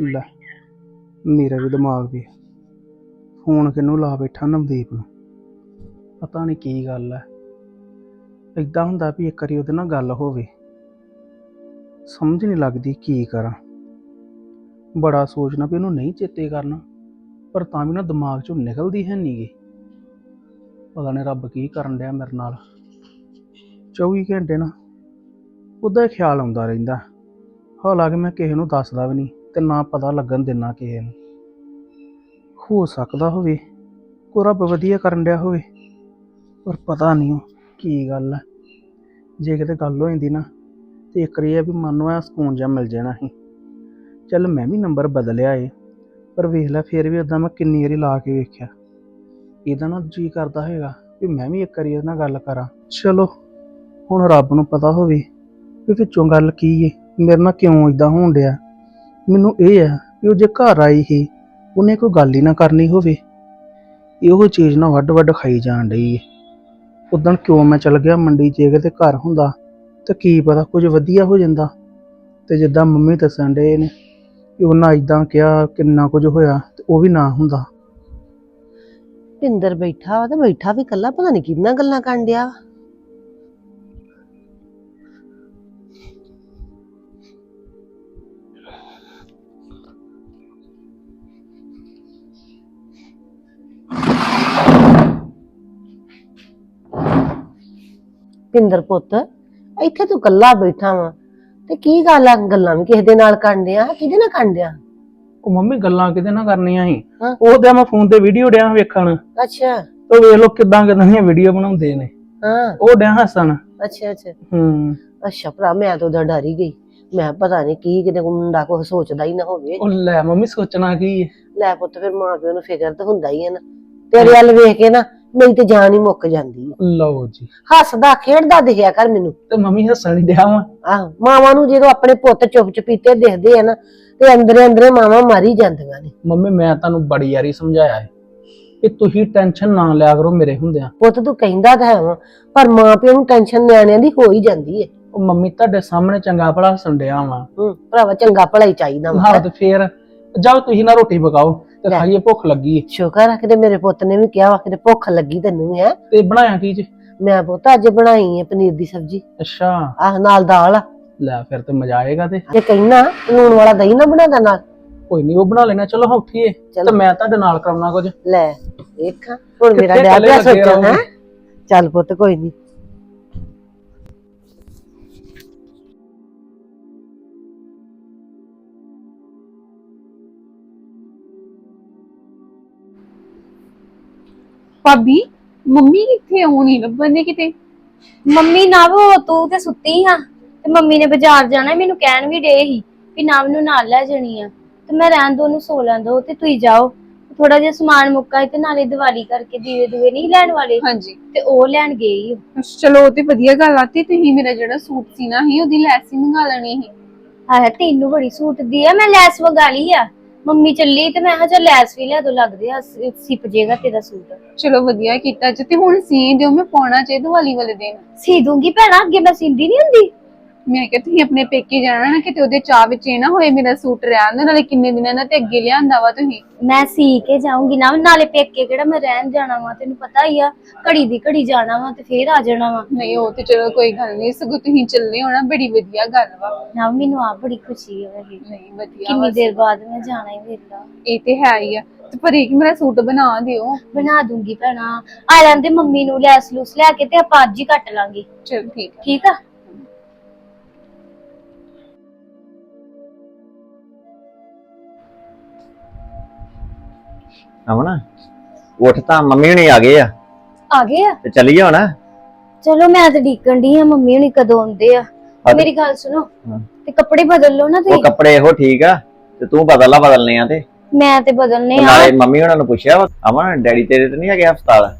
ਲੈ. ਮੇਰਾ ਵੀ ਦਿਮਾਗ ਵੀ ਫੋਨ ਕਿਹਨੂੰ ਲਾ ਬੈਠਾ ਨਵਦੀਪ ਨੂੰ? ਪਤਾ ਨਹੀਂ ਕੀ ਗੱਲ ਹੈ ਇਦਾਂ ਹੁੰਦਾ ਵੀ ਇੱਕ ਵਾਰੀ ਉਹਦੇ ਨਾਲ ਗੱਲ ਹੋਵੇ। ਸਮਝ ਨਹੀਂ ਲੱਗਦੀ ਕੀ ਕਰਾਂ। ਬੜਾ ਸੋਚਣਾ ਵੀ ਉਹਨੂੰ ਨਹੀਂ ਚੇਤੇ ਕਰਨਾ ਪਰ ਤਾਂ ਵੀ ਨਾ ਦਿਮਾਗ ਚੋਂ ਨਿਕਲਦੀ ਹੈ ਨਹੀਂ ਗੀ। ਪਤਾ ਨਹੀਂ ਰੱਬ ਕੀ ਕਰਨ ਡਿਆ ਮੇਰੇ ਨਾਲ। 24 ਘੰਟੇ ਨਾ ਉਹਦਾ ਹੀ ਖਿਆਲ ਆਉਂਦਾ ਰਹਿੰਦਾ। ਹਾਲਾਂਕਿ ਮੈਂ ਕਿਸੇ ਨੂੰ ਦੱਸਦਾ ਵੀ ਨਹੀਂ ਤੇ ਨਾ ਪਤਾ ਲੱਗਣ ਦੇਣਾ ਕਿਸੇ ਨੂੰ। ਹੋ ਸਕਦਾ ਹੋਵੇ ਕੋ ਰੱਬ ਵਧੀਆ ਕਰਨ ਡਿਆ ਹੋਵੇ, ਪਰ ਪਤਾ ਨਹੀਂ ਉਹ ਕੀ ਗੱਲ ਹੈ ਜੇ ਕਿਤੇ ਗੱਲ ਹੋ ਜਾਂਦੀ ਨਾ, ਤੇ ਇੱਕ ਵਾਰੀ ਇਹ ਵੀ ਮਨ ਨੂੰ ਆ ਸਕੂਨ ਜਿਹਾ ਮਿਲ ਜਾਣਾ ਸੀ। ਚੱਲ ਮੈਂ ਵੀ ਨੰਬਰ ਬਦਲਿਆ ਏ, ਪਰ ਵੇਖ ਲੈ ਫਿਰ ਵੀ ਉਦਾਂ ਮੈਂ ਕਿੰਨੀ ਵਾਰੀ ਲਾ ਕੇ ਵੇਖਿਆ। ਇਹਦਾ ਨਾ ਜੀ ਕਰਦਾ ਹੈਗਾ ਵੀ ਮੈਂ ਵੀ ਇੱਕ ਵਾਰੀ ਇਹਦੇ ਨਾਲ ਗੱਲ ਕਰਾਂ। ਚਲੋ, ਹੁਣ ਰੱਬ ਨੂੰ ਪਤਾ ਹੋਵੇ ਵੀ ਵਿੱਚੋਂ ਗੱਲ ਕੀ ਏ? ਮੇਰੇ ਨਾਲ ਕਿਉਂ ਇਦਾਂ ਹੋਣ ਡਿਆ? ਮੈਨੂੰ ਇਹ ਆ ਵੀ ਉਹ ਜੇ ਘਰ ਆਈ ਸੀ, ਉਹਨੇ ਕੋਈ ਗੱਲ ਹੀ ਨਾ ਕਰਨੀ ਹੋਵੇ। ਇਹੋ ਚੀਜ਼ ਨਾ ਵੱਡ ਵੱਡ ਖਾਈ ਜਾਣ ਡਈ ਏ। ਉਦੋਂ ਕਿਉਂ ਮੈਂ ਚਲ ਗਿਆ ਮੰਡੀ ਜੇ ਕਿਤੇ ਘਰ ਹੁੰਦਾ, ਤੇ ਕੀ ਪਤਾ ਕੁਝ ਵਧੀਆ ਹੋ ਜਾਂਦਾ। ਤੇ ਜਿੱਦਾਂ ਮੰਮੀ ਦੱਸਣ ਡੇ ਨੇ ਕਿ ਉਹਨਾਂ ਇਦਾਂ ਕਿਹਾ ਕਿੰਨਾ ਕੁਝ ਹੋਇਆ ਤੇ ਉਹ ਵੀ ਨਾ ਹੁੰਦਾ। ਪਿੰਦਰ ਬੈਠਾ ਵਾ ਤੇ ਬੈਠਾ ਵੀ ਇਕੱਲਾ, ਪਤਾ ਨਹੀਂ ਕਿੰਨਾ ਗੱਲਾਂ ਕਰਨ ਡਿਆ ਵਾ। ਪਿੰਦਰ ਪੁੱਤ ਇੱਥੇ ਤੂੰ ਕੱਲਾ ਬੈਠਾ ਵਾ ਤੇ ਕੀ ਗੱਲ ਆ? ਗੱਲਾਂ ਵੀ ਕਿਸੇ ਦੇ ਨਾਲ ਕਰਨ ਡਿਆ? ਕਿਹਦੇ ਨਾਲ ਕਰਨ ਡਿਆ? ਉਹ ਮੰਮੀ ਗੱਲਾਂ ਕਿਤੇ ਨਾ ਕਰਨੀਆਂ ਸੀ? ਹਾਂ। ਉਹ ਤੇ ਮੈਂ ਫੋਨ ਤੇ ਵੀਡੀਓ ਡਿਆ ਵੇਖਣ। ਅੱਛਾ। ਤੇ ਵੇਖ ਲੋ ਕਿਦਾਂ ਕਿਦਾਂ ਦੀਆਂ ਵੀਡੀਓ ਬਣਾਉਂਦੇ ਨੇ। ਹਾਂ। ਉਹ ਡਿਆ ਹੱਸਣ। ਅੱਛਾ ਅੱਛਾ। ਹੂੰ। ਅੱਛਾ ਭਰਾ ਮੈਂ ਤਾਂ ਉਹਦਾ ਡਰ ਹੀ ਗਈ। ਮੈਂ ਪਤਾ ਨਹੀਂ ਕੀ ਕਿਤੇ ਕੋਈ ਮੁੰਡਾ ਕੁਛ ਸੋਚਦਾ ਹੀ ਨਾ ਹੋਵੇ। ਉਹ ਲੈ ਮੰਮੀ ਸੋਚਣਾ ਕੀ ਹੈ ਲੈ ਪੁੱਤ ਫਿਰ ਮਾਂ ਪਿਓ ਨੂੰ ਫਿਕਰ ਤਾਂ ਹੁੰਦਾ ਹੀ ਹੈ ਨਾ। ਤੇਰੇ ਵੱਲ ਵੇਖ ਕੇ ਨਾ ਮੇਰੀ ਤੇ ਜਾਨ ਹੀ ਮੁੱਕ ਜਾਂਦੀ ਹੈ ਲਓ ਜੀ। ਹੱਸਦਾ ਖੇਡਦਾ ਦਿਖਿਆ ਕਰ ਮੈਨੂੰ। ਤੇ ਮੰਮੀ ਹੱਸਣ ਹੀ ਡਿਆ ਵਾ? ਆਹ ਮਾਵਾਂ ਨੂੰ ਜਦੋਂ ਆਪਣੇ ਪੁੱਤ ਚੁੱਪ ਚਪੀਤੇ ਦਿਖਦੇ ਆ ਨਾ ਤੇ ਅੰਦਰੇ ਅੰਦਰੇ ਮਾਵਾਂ ਮਾਰੀ ਜਾਂਦੀਆਂ ਨੇ। ਮੰਮੀ ਮੈਂ ਤੁਹਾਨੂੰ ਬੜੀ ਯਾਰੀ ਸਮਝਾਇਆ ਹੈ ਕਿ ਤੁਸੀਂ ਟੈਨਸ਼ਨ ਨਾ ਲਿਆ ਕਰੋ ਮੇਰੇ ਹੁੰਦਿਆਂ। ਪੁੱਤ ਤੂੰ ਕਹਿੰਦਾ ਤਾਂ ਹੈ ਵਾਂ, ਪਰ ਮਾਂ ਪਿਓ ਨੂੰ ਟੈਨਸ਼ਨ ਨਿਆਣਿਆਂ ਦੀ ਹੋ ਹੀ ਜਾਂਦੀ ਹੈ ਉਹ ਮੰਮੀ ਤੁਹਾਡੇ ਸਾਹਮਣੇ ਚੰਗਾ ਭਲਾ ਹੱਸਣ ਡਿਆ ਵਾ। ਹੂੰ ਭਰਾਵਾ ਚੰਗਾ ਭਲਾ ਹੀ ਚਾਹੀਦਾ ਵਾ। ਹਾਂ ਤੇ ਫੇਰ ਜਾਓ ਤੁਸੀਂ ਨਾ ਰੋਟੀ ਪਕਾਓ। ਤੇ। ਖਾਈਏ ਭੁੱਖ ਲੱਗੀ ਸ਼ੁਕਰ ਆ ਕਿਤੇ ਮੇਰੇ ਪੁੱਤ ਨੇ ਵੀ ਕਿਹਾ ਵਾ ਕਿਤੇ ਭੁੱਖ ਲੱਗੀ ਤੈਨੂੰ ਹੈ ਤੇ ਬਣਾਇਆ ਕੀ ਜੀ? ਮੈਂ ਪੁੱਤ ਅੱਜ ਬਣਾਈ ਹੈ ਪਨੀਰ ਦੀ ਸਬਜ਼ੀ। ਅੱਛਾ। ਆਹ ਨਾਲ ਦਾਲ ਆ। ਲੈ ਫਿਰ ਤੇ ਮਜ਼ਾ ਆਏਗਾ ਤੇ। ਜੇ ਕਹਿਣਾ ਲੂਣ ਵਾਲਾ ਦਹੀਂ ਨਾ ਬਣਾਦਾ ਨਾਲ। ਕੋਈ ਨਹੀਂ ਉਹ ਬਣਾ ਲੈਣਾ ਚਲੋ ਹਾਂ ਉੱਠੀਏ। ਚਲੋ। ਤੇ ਮੈਂ ਤੁਹਾਡੇ ਨਾਲ ਕਰਾਉਣਾ ਕੁਝ। ਲੈ ਵੇਖ ਹੁਣ ਮੇਰਾ ਕਿੱਥੇ ਡੈਡ ਕੱਲੇ ਪਿਆ ਲੱਗੇ ਸੋਚਾਂ ਰਹੋਗੇ? ਹੈ? ਚੱਲ ਪੁੱਤ ਕੋਈ ਨਹੀਂ ਭਾਬੀ ਮੰਮੀ ਕਿੱਥੇ ਨਹੀਂ ਲੱਭਣੇ ਕਿਤੇ? ਮੰਮੀ ਨਵ ਤੂੰ ਤੇ ਸੁੱਤੀ ਹਾਂ ਤੇ ਮੰਮੀ ਨੇ ਬਾਜ਼ਾਰ ਜਾਣਾ ਮੈਨੂੰ ਕਹਿਣ ਵੀ ਡੇ ਸੀ ਵੀ ਨਵ ਨੂੰ ਨਾਲ ਲੈ ਜਾਣੀ ਆ। ਤੇ ਮੈਂ ਰਹਿਣ ਦੋ ਨੂੰ ਸੋ ਲੈਣ ਦੋ ਤੇ ਤੁਸੀਂ ਜਾਓ। ਥੋੜਾ ਜਿਹਾ ਸਮਾਨ ਮੁੱਕਾ ਹੈ ਤੇ ਨਾਲੇ ਦੀਵਾਲੀ ਕਰਕੇ ਦੀਵੇ ਦੂਵੇ ਨਹੀਂ ਲੈਣ ਵਾਲੇ। ਹਾਂਜੀ। ਤੇ ਉਹ ਲੈਣ ਗਈ ਓ। ਚਲੋ ਉਹ ਤੇ ਵਧੀਆ ਗੱਲ ਆ ਤੇ ਤੁਸੀਂ ਮੇਰਾ ਜਿਹੜਾ ਸੂਟ ਸੀ ਨਾ ਸੀ ਉਹਦੀ ਲੈਸ ਹੀ ਮੰਗਾ ਲੈਣੀ ਸੀ। ਆਹ ਤੈਨੂੰ ਬੜੀ ਸੂਟ ਦੀ ਆ ਮੈਂ ਲੈਸ ਵਗਾ ਲਈ ਆ। ਮੰਮੀ ਚੱਲੀ ਤੇ ਮੈਂ ਕਿਹਾ ਚੱਲ ਲੈਸ ਵੀ ਲੈ ਦੋ ਲੱਗਦੇ ਆ ਸ- ਸਿਪ ਜੇਗਾ ਤੇਰਾ ਸੂਟ। ਚਲੋ ਵਧੀਆ ਕੀਤਾ ਜੀ ਤੇ ਹੁਣ ਸੀ ਦਿਓ ਮੈਂ ਪਾਉਣਾ ਚਾਹੀਦਾ ਦੀਵਾਲੀ ਵਾਲੇ ਦਿਨ। ਸੀ ਦੂੰਗੀ ਭੈਣਾ ਅੱਗੇ ਮੈਂ ਸਿੰਦੀ ਨਹੀਂ ਹੁੰਦੀ। ਮੈਂ ਕਿਹਾ ਤੁਸੀਂ ਆਪਣੇ ਪੇਕੇ ਜਾਣਾ ਨਾ ਕਿਤੇ ਉਹਦੇ ਚਾਹ ਵਿੱਚ ਇਹ ਨਾ ਹੋਏ ਮੇਰਾ ਸੂਟ ਰਹਿਣ ਦੇ ਨਾਲੇ ਕਿੰਨੇ ਦਿਨਾਂ ਦਾ ਤੇ ਅੱਗੇ ਲਿਆਂਦਾ ਵਾ ਤੁਸੀਂ। ਮੈਂ ਸੀ ਕੇ ਜਾਊਂਗੀ ਨਾ ਨਾਲੇ ਪੇਕੇ ਕਿਹੜਾ ਮੈਂ ਰਹਿਣ ਜਾਣਾ ਵਾ ਤੈਨੂੰ ਪਤਾ ਹੀ ਆ ਘੜੀ ਦੀ ਘੜੀ ਜਾਣਾ ਵਾ ਤੇ ਫੇਰ ਆ ਜਾਣਾ ਵਾ। ਨਹੀਂ ਉਹ ਤੇ ਚਲੋ ਕੋਈ ਗੱਲ ਨਹੀਂ ਸਗੋਂ ਤੁਸੀਂ ਚੱਲੇ ਹੋਣਾ ਬੜੀ ਵਧੀਆ ਗੱਲ ਵਾ। ਨਾ ਮੈਨੂੰ ਆ ਬੜੀ ਖੁਸ਼ੀ ਹੈ ਵੈਸੇ। ਨਹੀਂ ਵਧੀਆ ਕਿੰਨੀ। ਦੇਰ ਬਾਅਦ ਮੈਂ ਜਾਣਾ ਹੀ ਵੇਖਦਾ ਇਹ ਤੇ ਹੈ ਹੀ ਆ ਤੇ ਪਰ ਇਹ ਕਿ ਮੇਰਾ ਸੂਟ ਬਣਾ ਦਿਓ। ਬਣਾ ਦੂੰਗੀ ਭੈਣਾ ਆ ਲੈਂਦੇ ਮੰਮੀ ਨੂੰ ਲੈਸ ਲੂਸ ਲੈ ਕੇ ਤੇ ਆਪਾਂ ਅੱਜ ਹੀ ਕੱਟ ਲਾਂਗੇ। ਚਲ ਠੀਕ ਆ। ਠੀਕ ਆ? ਅਮਨ ਉੱਠ ਤਾਂ ਮੰਮੀ ਹੁਣੀ ਆ ਗਏ ਆ। ਆ ਗਏ ਆ? ਤੇ ਚੱਲੀਏ ਹੁਣ? ਚਲੋ ਮੈਂ ਤੇ ਡੀਕਣ ਦੀ ਆ ਮੰਮੀ ਹੁਣੀ ਕਦੋਂ ਆਉਂਦੇ ਆ। ਮੇਰੀ ਗੱਲ ਸੁਣੋ ਹਾਂ। ਤੇ ਕੱਪੜੇ ਬਦਲ ਲਓ ਨਾ ਉਹ ਤੁਸੀਂ ਕੱਪੜੇ ਇਹੋ ਠੀਕ ਆ ਤੇ ਤੂੰ ਬਦਲ ਲਾ ਬਦਲਨੇ ਆ ਤੇ। ਮੈਂ ਤੇ ਬਦਲਨੇ ਆ। ਨਾਲੇ ਮੰਮੀ ਹੁਣਾਂ ਨੂੰ ਪੁੱਛਿਆ ਵਾ, ਅਮਨ ਡੈਡੀ ਤੇਰੇ ਤੇ ਨਹੀਂ ਹੈਗੇ ਹਸਪਤਾਲ?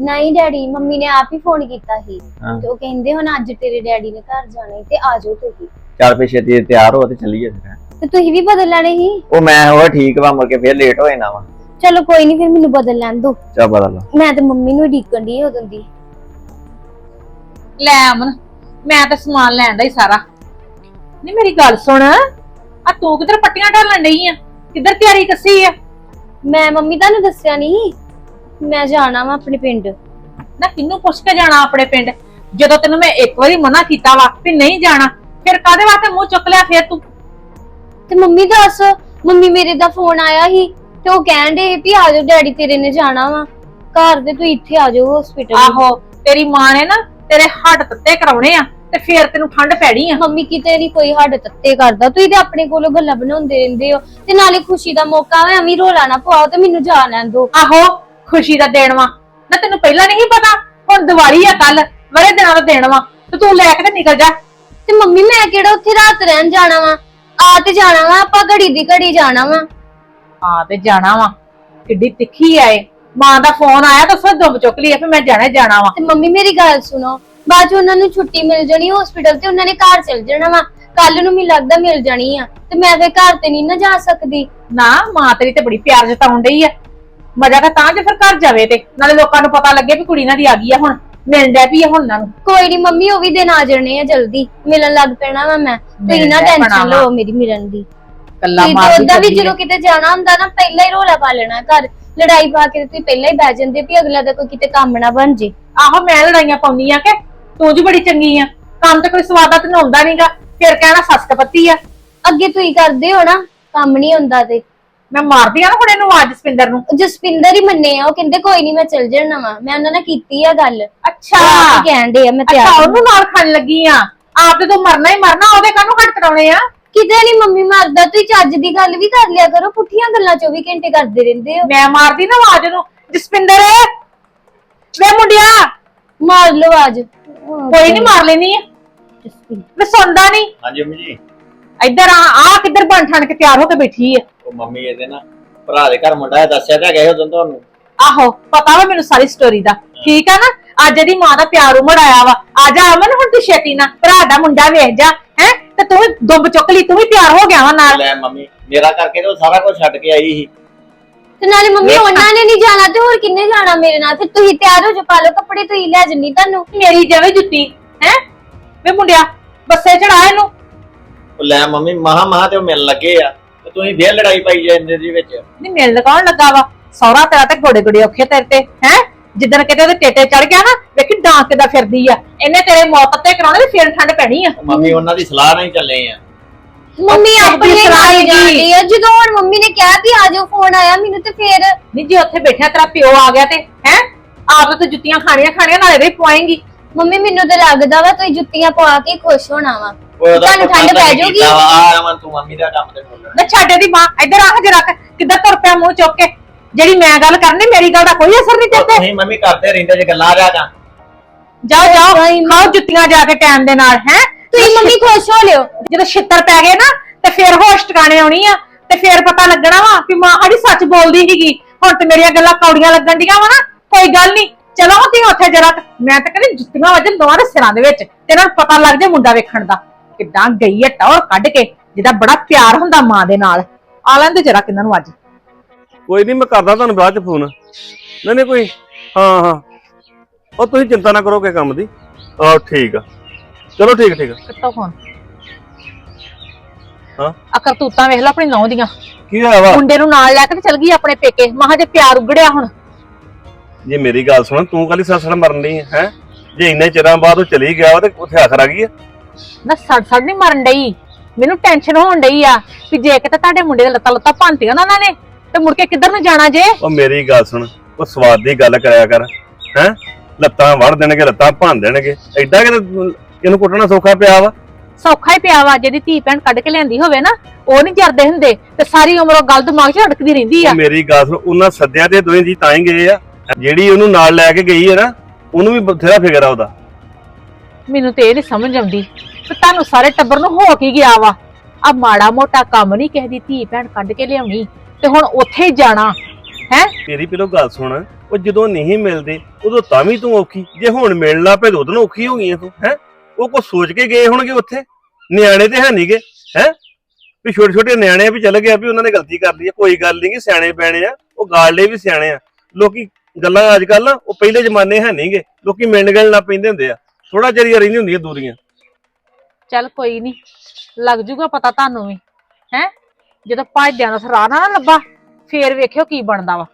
ਨਹੀਂ ਡੈਡੀ ਮੰਮੀ ਨੇ ਆਪ ਹੀ ਫੋਨ ਕੀਤਾ ਸੀ। ਹਾਂ। ਤੇ ਉਹ ਕਹਿੰਦੇ ਹੁਣ ਅੱਜ ਤੇਰੇ ਡੈਡੀ ਨੇ ਘਰ ਜਾਣਾ ਈ ਤੇ ਆ ਜਾਓ ਤੁਸੀਂ। ਚੱਲ ਫੇ ਛੇਤੀ ਤਿਆਰ ਹੋ ਤੇ ਚੱਲੀਏ ਫਿਰ। ਤੇ ਤੁਸੀਂ ਵੀ ਬਦਲ ਲੈਣੇ ਸੀ? ਉਹ ਮੈਂ ਉਹ ਠੀਕ ਵਾ ਮੁੜ ਕੇ ਫੇਰ ਲੇਟ ਹੋ ਜਾਣਾ ਵਾ। ਚਲੋ ਕੋਈ ਨਹੀਂ ਫਿਰ ਮੈਨੂੰ ਬਦਲ ਲੈਣ ਦਿਓ ਚੱਲ ਬਦਲ ਲਾ। ਮੈਂ ਤੇ ਮੰਮੀ ਨੂੰ ਡੀਕਣ ਦੀ ਉਦੋਂ ਦੀ। ਲੈ ਅਮਨ ਮੈਂ ਤਾਂ ਸਮਾਨ ਲੈਣ ਦਾ ਹੀ ਸਾਰਾ। ਨਹੀਂ ਮੇਰੀ ਗੱਲ ਸੁਣ ਆ ਤੂੰ ਕਿੱਧਰ ਪੱਟੀਆਂ ਢਾਲਣ ਡਈ ਆ? ਕਿੱਧਰ ਤਿਆਰੀ ਕੱਸੀ ਆ? ਮੈਂ ਮੰਮੀ ਤੁਹਾਨੂੰ ਦੱਸਿਆ ਨਹੀਂ ਮੈਂ ਜਾਣਾ ਵਾ ਆਪਣੇ ਪਿੰਡ। ਨਾ ਕਿੰਨੂੰ ਪੁੱਛ ਕੇ ਜਾਣਾ ਆਪਣੇ ਪਿੰਡ? ਜਦੋਂ ਤੈਨੂੰ ਮੈਂ ਇੱਕ ਵਾਰੀ ਮਨਾ ਕੀਤਾ ਵਾ ਵੀ ਨਹੀਂ ਜਾਣਾ ਫਿਰ ਕਾਦੇ ਵਾਸਤੇ ਮੂੰਹ ਚੁੱਕ ਲਿਆ ਫਿਰ ਤੂੰ? ਤੇ ਮੰਮੀ ਦੱਸ ਮੰਮੀ ਮੇਰੇ ਦਾ ਫੋਨ ਆਇਆ ਸੀ। ਤੇ ਉਹ ਕਹਿਣ ਦੇ ਵੀ ਆ ਜਾਓ ਡੈਡੀ ਤੇਰੇ ਨੇ ਜਾਣਾ ਵਾ। ਘਰ ਦੇ ਤੂੰ ਇੱਥੇ ਆ ਜਾਓ ਹਸਪੀਟਲ ਆਹੋ ਤੇਰੀ ਮਾਂ ਨੇ ਨਾ ਤੇਰੇ ਹੱਡ ਤੱਤੇ ਕਰਾਉਣੇ ਆ ਤੇ ਫਿਰ ਤੈਨੂੰ ਠੰਡ ਪੈਣੀ ਆ। ਮੰਮੀ ਕਿਤੇ ਨਹੀਂ ਕੋਈ ਹੱਡ ਤੱਤੇ ਕਰਦਾ। ਤੁਸੀਂ ਤੇ ਆਪਣੇ ਕੋਲੋਂ ਗੱਲਾਂ ਬਣਾਉਂਦੇ ਰਹਿੰਦੇ ਹੋ। ਤੇ ਨਾਲੇ ਖੁਸ਼ੀ ਦਾ ਮੌਕਾ ਹੈ ਐਵੇਂ ਰੋਲਾ ਨਾ ਪਵਾਓ ਤੇ ਮੈਨੂੰ ਜਾ ਲੈਣ ਦਿਓ। ਆਹੋ ਖੁਸ਼ੀ ਦਾ ਦੇਣ ਵਾ। ਨਾ ਤੈਨੂੰ ਪਹਿਲਾਂ ਨਹੀਂ ਪਤਾ? ਹੁਣ ਦੀਵਾਲੀ ਆ ਕੱਲ ਬੜੇ ਦਿਨਾਂ ਦਾ ਦੇਣ ਵਾ। ਤੇ ਤੂੰ ਲੈ ਕੇ ਤੇ ਨਿਕਲ ਜਾ। ਤੇ ਮੰਮੀ ਮੈਂ ਕਿਹੜਾ ਉੱਥੇ ਰਾਤ ਰਹਿਣ ਜਾਣਾ ਵਾ? ਆ ਤੇ ਜਾਣਾ ਵਾ ਆਪਾਂ ਘੜੀ ਦੀ ਘੜੀ ਜਾਣਾ ਵਾ। ਆ ਤੇ ਜਾਣਾ ਵਾ। ਕਿੱਡੀ ਤਿੱਖੀ ਆਏ ਮਾਂ ਦਾ ਫੋਨ ਆਇਆ ਤਾਂ ਸੋ ਦੁੱਬ ਚੁੱਕ ਲਈ ਵੀ ਮੈਂ ਜਾਣਾ ਹੀ ਜਾਣਾ ਵਾ। ਤੇ ਮੰਮੀ ਮੇਰੀ ਗੱਲ ਸੁਣੋ। ਬਾਅਦ ਚ ਉਹਨਾਂ ਨੂੰ ਛੁੱਟੀ ਮਿਲ ਜਾਣੀ ਹਸਪੀਟਲ ਤੇ ਉਹਨਾਂ ਨੇ ਘਰ ਚਲ ਜਾਣਾ ਵਾ। ਕੱਲ ਨੂੰ ਮੈਨੂੰ ਲੱਗਦਾ ਮਿਲ ਜਾਣੀ ਆ। ਤੇ ਮੈਂ ਫੇਰ ਘਰ ਤੇ ਨਹੀਂ ਨਾ ਜਾ ਸਕਦੀ। ਨਾ ਮਾਂ ਤੇਰੀ ਤੇ ਬੜੀ ਪਿਆਰ ਜਤਾਉਣ ਡਈ ਆ। ਮਜ਼ਾ ਤਾਂ ਤਾਂ ਜੇ ਫਿਰ ਘਰ ਜਾਵੇ ਤੇ। ਨਾਲੇ ਲੋਕਾਂ ਨੂੰ ਪਤਾ ਲੱਗੇ ਵੀ ਕੁੜੀ ਨਾਲ ਦੀ ਆ ਗਈ ਆ ਹੁਣ। ਮਿਲਣ ਡੈ ਪਈ ਆ ਹੁਣ ਉਹਨਾਂ ਨੂੰ। ਕੋਈ ਨਹੀਂ ਮੰਮੀ ਉਹ ਵੀ ਦਿਨ ਆ ਜਾਣੇ ਆ ਜਲਦੀ। ਮਿਲਣ ਲੱਗ ਪੈਣਾ ਵਾ ਮੈਂ। ਤੁਸੀਂ ਨਾ ਮਿਲਣ ਲੱਗ ਪੈਣਾ ਟੈਨਸ਼ਨ ਵਾ। ਲਓ ਮੇਰੀ ਮਿਲਣ ਦੀ। ਕੱਲਾ ਤੁਸੀਂ ਮਾਰਦੀ ਉਹਦਾ ਵੀ ਫਿਰਦੀ। ਜਦੋਂ ਕਿਤੇ ਜਾਣਾ ਹੁੰਦਾ ਨਾ ਪਹਿਲਾਂ ਹੀ ਰੋਲਾ ਪਾ ਲੈਣਾ ਘਰ। ਲੜਾਈ ਪਾ ਕੇ ਤੁਸੀਂ ਪਹਿਲਾਂ ਹੀ ਬਹਿ ਜਾਂਦੇ ਵੀ ਅਗਲਾ ਦਾ ਕੋਈ ਕਿਤੇ ਕੰਮ ਨਾ ਬਣ ਜੇ। ਆਹੋ ਮੈਂ ਲੜਾਈਆਂ ਪਾਉਣੀ ਆ ਕਿ ਤੂੰ ਜੀ ਬੜੀ ਚੰਗੀ ਆ। ਕੰਮ ਤੇ ਕੋਈ ਸਵਾਦਾ ਤੈਨੂੰ ਆਉਂਦਾ ਨਹੀਂਗਾ ਫਿਰ ਕਹਿਣਾ ਸੱਸ ਕਪੱਤੀ ਆ। ਅੱਗੇ ਤੁਸੀਂ ਕਰਦੇ ਹੋ ਨਾ ਕੰਮ ਨਹੀਂ ਹੁੰਦਾ ਤੇ। ਮੈਂ ਮਾਰਦੀ ਆ ਨਾ ਹੁਣ ਇਹਨੂੰ ਆਵਾਜ਼ ਸਪਿੰਦਰ ਨੂੰ। ਜਸਪਿੰਦਰ ਹੀ ਮੰਨੇ ਆ ਉਹ ਕਹਿੰਦੇ ਕੋਈ ਨਹੀਂ ਮੈਂ ਚੱਲ ਜਾਣਾ ਵਾ। ਮੈਂ ਉਹਨਾਂ ਨਾਲ ਕੀਤੀ ਆ ਗੱਲ। ਅੱਛਾ। ਕਹਿਣ ਦੇ ਆ ਮੈਂ ਅੱਛਾ ਤਿਆਰ ਉਹਨੂੰ ਨਾਲ ਖਾਣ ਲੱਗੀ ਆ। ਆਪ ਤੇ ਤੂੰ ਮਰਨਾ ਹੀ ਮਰਨਾ ਉਹਦੇ ਕਾਹਨੂੰ ਹੱਟ ਕਰਾਉਣੇ ਆ? ਕਿਤੇ ਨਹੀਂ ਮੰਮੀ ਮਰਦਾ ਤੁਸੀਂ ਚੱਜ ਦੀ ਗੱਲ ਵੀ ਕਰ ਲਿਆ ਕਰੋ ਪੁੱਠੀਆਂ ਗੱਲਾਂ 24 ਘੰਟੇ ਕਰਦੇ ਰਹਿੰਦੇ ਹੋ। ਮੈਂ ਮਾਰਦੀ ਨਾ ਆਵਾਜ਼ ਨੂੰ ਜਸਪਿੰਦਰ ਵੇ ਮੁੰਡਿਆ। ਮਾਰ ਲਓ ਅੱਜ ਕੋਈ ਨਹੀਂ ਮਾਰ ਲੈਣੀ ਆ। ਮੈਂ ਸੁਣਦਾ ਨਹੀਂ ਹਾਂਜੀ ਮੰਮੀ ਜੀ। ਇੱਧਰ ਆ ਆ ਕਿੱਧਰ ਬਣ ਠਣ ਕੇ ਤਿਆਰ ਹੋ ਕੇ ਬੈਠੀ ਆ। ਉਹ ਮੰਮੀ ਇਹਦੇ ਨਾ ਭਰਾ ਦੇ ਘਰ ਮੁੰਡਾ ਹੈ ਦੱਸਿਆ ਤਾਂ ਗਏ ਉਦੋਂ ਤੁਹਾਨੂੰ। ਆਹੋ ਪਤਾ ਵਾ ਮੈਨੂੰ ਸਾਰੀ ਸਟੋਰੀ ਦਾ। ਠੀਕ ਆ ਨਾ? ਅੱਜ ਇਹਦੀ ਮਾਂ ਦਾ ਪਿਆਰ ਉਮੜ ਆਇਆ ਵਾ। ਆ ਜਾ ਅਮਨ ਹੁਣ ਤੂੰ ਛੇਤੀ ਨਾ ਭਰਾ ਦਾ ਮੁੰਡਾ ਵੇਖ ਜਾ ਹੈ? ਤੇ ਤੂੰ ਵੀ ਦੁੱਬ ਚੁੱਕ ਲਈ ਤੂੰ ਵੀ ਤਿਆਰ ਹੋ ਗਿਆ ਵਾ ਨਾਲ। ਲੈ ਮੰਮੀ ਮੇਰਾ ਕਰਕੇ ਤੇ ਉਹ ਸਾਰਾ ਕੁਝ ਛੱਡ ਕੇ ਆਈ ਸੀ। ਤੇ ਨਾਲੇ ਮੰਮੀ। ਉਹਨਾਂ ਨੇ ਨਹੀਂ ਜਾਣਾ ਤੇ ਹੋਰ ਕਿੰਨੇ ਜਾਣਾ ਮੇਰੇ ਨਾਲ? ਫਿਰ ਤੁਸੀਂ ਤਿਆਰ ਹੋ ਜਾ ਪਾ ਲਓ ਕੱਪੜੇ ਤੁਸੀਂ ਲੈ ਜੰਨੀ ਤੁਹਾਨੂੰ। ਮੇਰੀ ਜਿਵੇਂ ਜੁੱਤੀ ਹੈ? ਵੇ ਮੁੰਡਿਆ ਬੱਸੇ ਚੜਾ ਇਹਨੂੰ। ਉਹ ਲੈ ਮੰਮੀ ਮਹਾ ਮਹਾ ਤੇ ਉਹ ਮਿਲਣ ਲੱਗੇ ਆ। ਤੇ ਤੁਸੀਂ ਫੇਰ ਲੜਾਈ ਪਾਈ ਜਾਂਦੇ ਦੀ ਵਿੱਚ। ਨਹੀਂ ਮਿਲ ਲਗਾਉਣ ਲੱਗਾ ਵਾ? ਸੌਰਾ ਤੇਰਾ ਤੇ ਗੋੜੇ ਗੋੜੇ ਔਖੇ ਤੇਰੇ ਤੇ ਹੈ? ਜਿੱਦਣ ਕਿਤੇ ਉਹਦੇ ਟੇਟੇ ਚੜ ਗਿਆ ਨਾ ਵੇਖੀ ਡਾਂਕ ਕਿੱਦਾਂ ਫਿਰਦੀ ਆ। ਇਹਨੇ ਤੇਰੇ ਮੌਤ ਤੇ ਕਰਾਉਣੇ ਤੇ ਫੇਰ ਠੰਡ ਪੈਣੀ ਆ। ਮੰਮੀ ਉਹਨਾਂ ਦੀ ਸਲਾਹ ਨਾਲ ਹੀ ਚੱਲੇ ਆ। ਮੰਮੀ ਆਪਣੀ ਸਲਾਹ। ਜਾਂਦੀ ਆ। ਜਦੋਂ ਹੁਣ ਮੰਮੀ ਨੇ ਕਿਹਾ ਵੀ ਆ ਜਾਓ ਫੋਨ ਆਇਆ ਮੈਨੂੰ ਤੇ ਫੇਰ ਨਹੀਂ ਜੇ ਉੱਥੇ ਬੈਠਿਆ ਤੇਰਾ ਪਿਓ ਆ ਗਿਆ ਤੇ ਹੈ? ਆਪ ਤਾਂ ਜੁੱਤੀਆਂ ਖਾਣੀਆਂ ਖਾਣੀਆਂ ਨਾਲੇ ਵੀ ਪਵਾਏਂਗੀ ਮੰਮੀ ਮੈਨੂੰ ਤੇ ਲੱਗਦਾ ਵਾ ਤੁਸੀਂ ਜੁੱਤੀਆਂ ਪਵਾ ਕੇ ਖੁਸ਼ ਹੋਣਾ ਵਾ। ਤੁਹਾਨੂੰ ਠੰਡ ਪੈ ਜਾਊਗੀ? ਆ ਅਮਨ ਤੂੰ ਮੰਮੀ ਦਾ ਕੰਮ ਤੇ ਬੋਲਣਾ। ਨਾ ਛੱਡ ਦੀ ਮਾਂ ਇੱਧਰ ਆ ਹਜੇ ਰੱਖ ਕਿੱਦਾਂ ਤੁਰ ਪਿਆ ਮੂੰਹ ਚੁੱਕ ਕੇ? ਜਿਹੜੀ ਮੈਂ ਗੱਲ ਕਰਨੀ ਮੇਰੀ ਗੱਲ ਦਾ ਕੋਈ ਅਸਰ ਨਹੀਂ ਤੇਰੇ ਤੇ। ਤੁਸੀਂ ਮੰਮੀ ਕਰਦੇ ਰਹਿੰਦੇ ਜੇ ਗੱਲਾਂ ਜਾ ਜਾ ਜਾਓ ਜਾਓ ਖਾਓ ਜੁੱਤੀਆਂ ਜਾ ਕੇ ਟਾਈਮ ਦੇ ਨਾਲ ਹੈ? ਤੁਸੀਂ ਮੰਮੀ ਖੁਸ਼ ਹੋ ਲਿਓ। ਜਦੋਂ ਛਿੱਤਰ ਪੈ ਗਏ ਨਾ ਤੇ ਫੇਰ ਹੋਸ਼ ਟਿਕਾਣੇ ਆਉਣੀ ਆ ਤੇ ਫੇਰ ਪਤਾ ਲੱਗਣਾ ਵਾ ਵੀ ਮਾਂ ਸਾਡੀ ਸੱਚ ਬੋਲਦੀ ਸੀਗੀ। ਹੁਣ ਤੇ ਮੇਰੀਆਂ ਗੱਲਾਂ ਕੌੜੀਆਂ ਲੱਗਣ ਡੀਆਂ ਵਾ ਨਾ ਕੋਈ ਗੱਲ ਨਹੀਂ। ਚਲੋ ਤੁਸੀਂ ਉੱਥੇ ਜਰਾ ਕੁ- ਮੈਂ ਤਾਂ ਕਹਿੰਦੀ ਜੁੱਤੀਆਂ ਵਜਨ ਦੋਵਾਂ ਦੇ ਸਿਰਾਂ ਦੇ ਵਿੱਚ ਤੇ ਇਹਨਾਂ ਨੂੰ ਪਤਾ ਲੱਗ ਜਾ ਮੁੰਡਾ ਵੇਖਣ ਦਾ। ਕਿੱਦਾਂ ਗਈ ਹੈ ਟੌਰ ਕੱਢ ਕੇ ਜਿਹਦਾ ਬੜਾ ਪਿਆਰ ਹੁੰਦਾ ਮਾਂ ਦੇ ਨਾਲ। ਆ ਲੈਂਦੇ ਜਰਾ ਕਿੰਨਾਂ ਨੂੰ ਅੱਜ ਕੋਈ ਨਹੀਂ ਮੈਂ ਕਰਦਾ ਤੁਹਾਨੂੰ ਬਾਅਦ ਚ ਫੋਨ ਨਹੀਂ ਨਹੀਂ ਕੋਈ ਹਾਂ ਹਾਂ। ਉਹ ਤੁਸੀਂ ਚਿੰਤਾ ਨਾ ਕਰੋ ਕਿ ਕੰਮ ਦੀ। ਆਹ ਠੀਕ ਆ। ਚਲੋ ਠੀਕ ਠੀਕ ਆ। ਕੱਟੋ ਫੋਨ ਹਾਂ? ਆ ਕਰਤੂਤਾਂ ਵੇਖ ਲੈ ਆਪਣੀ ਨੌਂ ਦੀਆਂ। ਕੀ ਹੋਇਆ ਵਾ? ਮੁੰਡੇ ਨੂੰ ਨਾਲ ਲੈ ਕੇ ਤੇ ਚਲ ਗਈ ਆਪਣੇ ਪੇਕੇ। ਮਹਾ ਜੇ ਪਿਆਰ ਉਗੜਿਆ ਹੁਣ। ਜੇ ਮੇਰੀ ਗੱਲ ਸੁਣ ਤੂੰ ਕਾਲੀ ਸੱਸਣ ਮਰਨ ਦੀ ਹੈ? ਜੇ ਇੰਨੇ ਚਿਰਾਂ ਬਾਅਦ ਉਹ ਚਲੀ ਗਿਆ ਵਾ ਤੇ ਉੱਥੇ ਆਖਰ ਆ ਗਈ ਆ? ਨਾ ਸੜ ਸੜ ਨਹੀਂ ਮਰਨ ਡਈ। ਮੈਨੂੰ ਟੈਨਸ਼ਨ ਹੋਣ ਡਈ ਆ ਵੀ ਜੇ ਕਿਤੇ ਤੁਹਾਡੇ ਮੁੰਡੇ ਦੇ ਲੱਤਾਂ ਲੱਤਾਂ ਭੰਨਤੀਆਂ ਨਾ ਉਹਨਾਂ ਨੇ ਤੇ ਮੁੜ ਕੇ ਕਿੱਧਰ ਨੂੰ ਜਾਣਾ ਜੇ? ਉਹ ਮੇਰੀ ਗੱਲ ਸੁਣ ਉਹ ਸਵਾਦ ਦੀ ਗੱਲ ਕਰਿਆ ਕਰ ਹੈ? ਲੱਤਾਂ ਵੜ ਦੇਣਗੇ ਲੱਤਾਂ ਭੰਨ ਦੇਣਗੇ। ਐਡਾ ਕਿ ਇਹਨੂੰ ਕੁੱਟਣਾ ਸੌਖਾ ਪਿਆ ਵਾ? ਸੌਖਾ ਹੀ ਪਿਆ ਵਾ ਜਿਹਦੀ ਧੀ ਭੈਣ ਕੱਢ ਕੇ ਲਿਆਂਦੀ ਹੋਵੇ ਨਾ ਉਹ ਨਹੀਂ ਜਰਦੇ ਹੁੰਦੇ ਤੇ ਸਾਰੀ ਉਮਰ ਉਹ ਗੱਲ ਦਿਮਾਗ 'ਚ ਅੜਕਦੀ ਰਹਿੰਦੀ ਆ। ਮੇਰੀ ਗੱਲ ਸੁਣ ਉਹਨਾਂ ਸੱਦਿਆਂ ਤੇ ਦੋਵੇਂ ਜੀ ਤਾਂ ਹੀ ਗਏ ਆ। ਜਿਹੜੀ ਉਹਨੂੰ ਨਾਲ ਲੈ ਕੇ ਗਈ ਹੈ ਨਾ ਉਹਨੂੰ ਵੀ ਬਥੇਰਾ ਫਿਕਰ ਆ ਉਹਦਾ। ਮੈਨੂੰ ਤੇ ਇਹ ਨਹੀਂ ਸਮਝ ਆਉਂਦੀ ਤੇ ਤੁਹਾਨੂੰ ਸਾਰੇ ਟੱਬਰ ਨੂੰ ਹੋ ਕੀ ਗਿਆ ਵਾ। ਆ ਮਾੜਾ ਮੋਟਾ ਕੰਮ ਨਹੀਂ ਕਿਸੇ ਦੀ ਧੀ ਭੈਣ ਕੱਢ ਕੇ ਲਿਆਉਣੀ ਤੇ ਹੁਣ ਉੱਥੇ ਹੀ ਜਾਣਾ ਹੈ? ਤੇਰੀ ਪਹਿਲੋਂ ਗੱਲ ਸੁਣ ਉਹ ਜਦੋਂ ਨਹੀਂ ਮਿਲਦੇ ਉਦੋਂ ਤਾਂ ਵੀ ਤੂੰ ਔਖੀ। ਜੇ ਹੁਣ ਮਿਲਣ ਲੱਗ ਪਏ ਤਾਂ ਉਦੋਂ ਔਖੀ ਹੋ ਗਈ ਆ ਤੂੰ ਹੈ? ਉਹ ਕੋ ਸੋਚ ਕੇ ਗਏ ਹੋਣਗੇ ਉੱਥੇ? ਨਿਆਣੇ ਤੇ ਹੈ ਨਹੀਂਗੇ ਹੈ? ਵੀ ਛੋਟੇ ਛੋਟੇ ਨਿਆਣੇ ਆ ਵੀ ਚੱਲ ਗਿਆ ਵੀ ਉਹਨਾਂ ਨੇ ਗਲਤੀ ਕਰ ਲਈ ਆ। ਕੋਈ ਗੱਲ ਨਹੀਂ ਕਿ ਸਿਆਣੇ ਪੈਣੇ ਆ ਉਹ ਗਾਲਲੇ ਵੀ ਸਿਆਣੇ ਆ। ਲੋਕੀ ਗੱਲਾਂ ਅੱਜ ਕੱਲ ਨਾ ਉਹ ਪਹਿਲੇ ਜ਼ਮਾਨੇ ਹੈ ਨਹੀਂਗੇ ਲੋਕੀ ਮਿਲਣ ਗਿਲਣ ਲੱਗ ਪੈਂਦੇ ਹੁੰਦੇ ਆ। ਥੋੜਾ ਚਿਰ ਰਹਿੰਦੀ ਹੁੰਦੀਆਂ ਦੂਰੀਆਂ। ਚੱਲ ਕੋਈ ਨਹੀਂ ਲੱਗ ਜੂਗਾ ਪਤਾ ਤੁਹਾਨੂੰ ਵੀ ਹੈ? ਜਦੋਂ ਭੱਜਦਿਆਂ ਦਾ ਸਰਾਹ ਨਾ ਨਾ ਲੱਭਾ ਫੇਰ ਵੇਖਿਓ ਕੀ ਬਣਦਾ ਵਾ।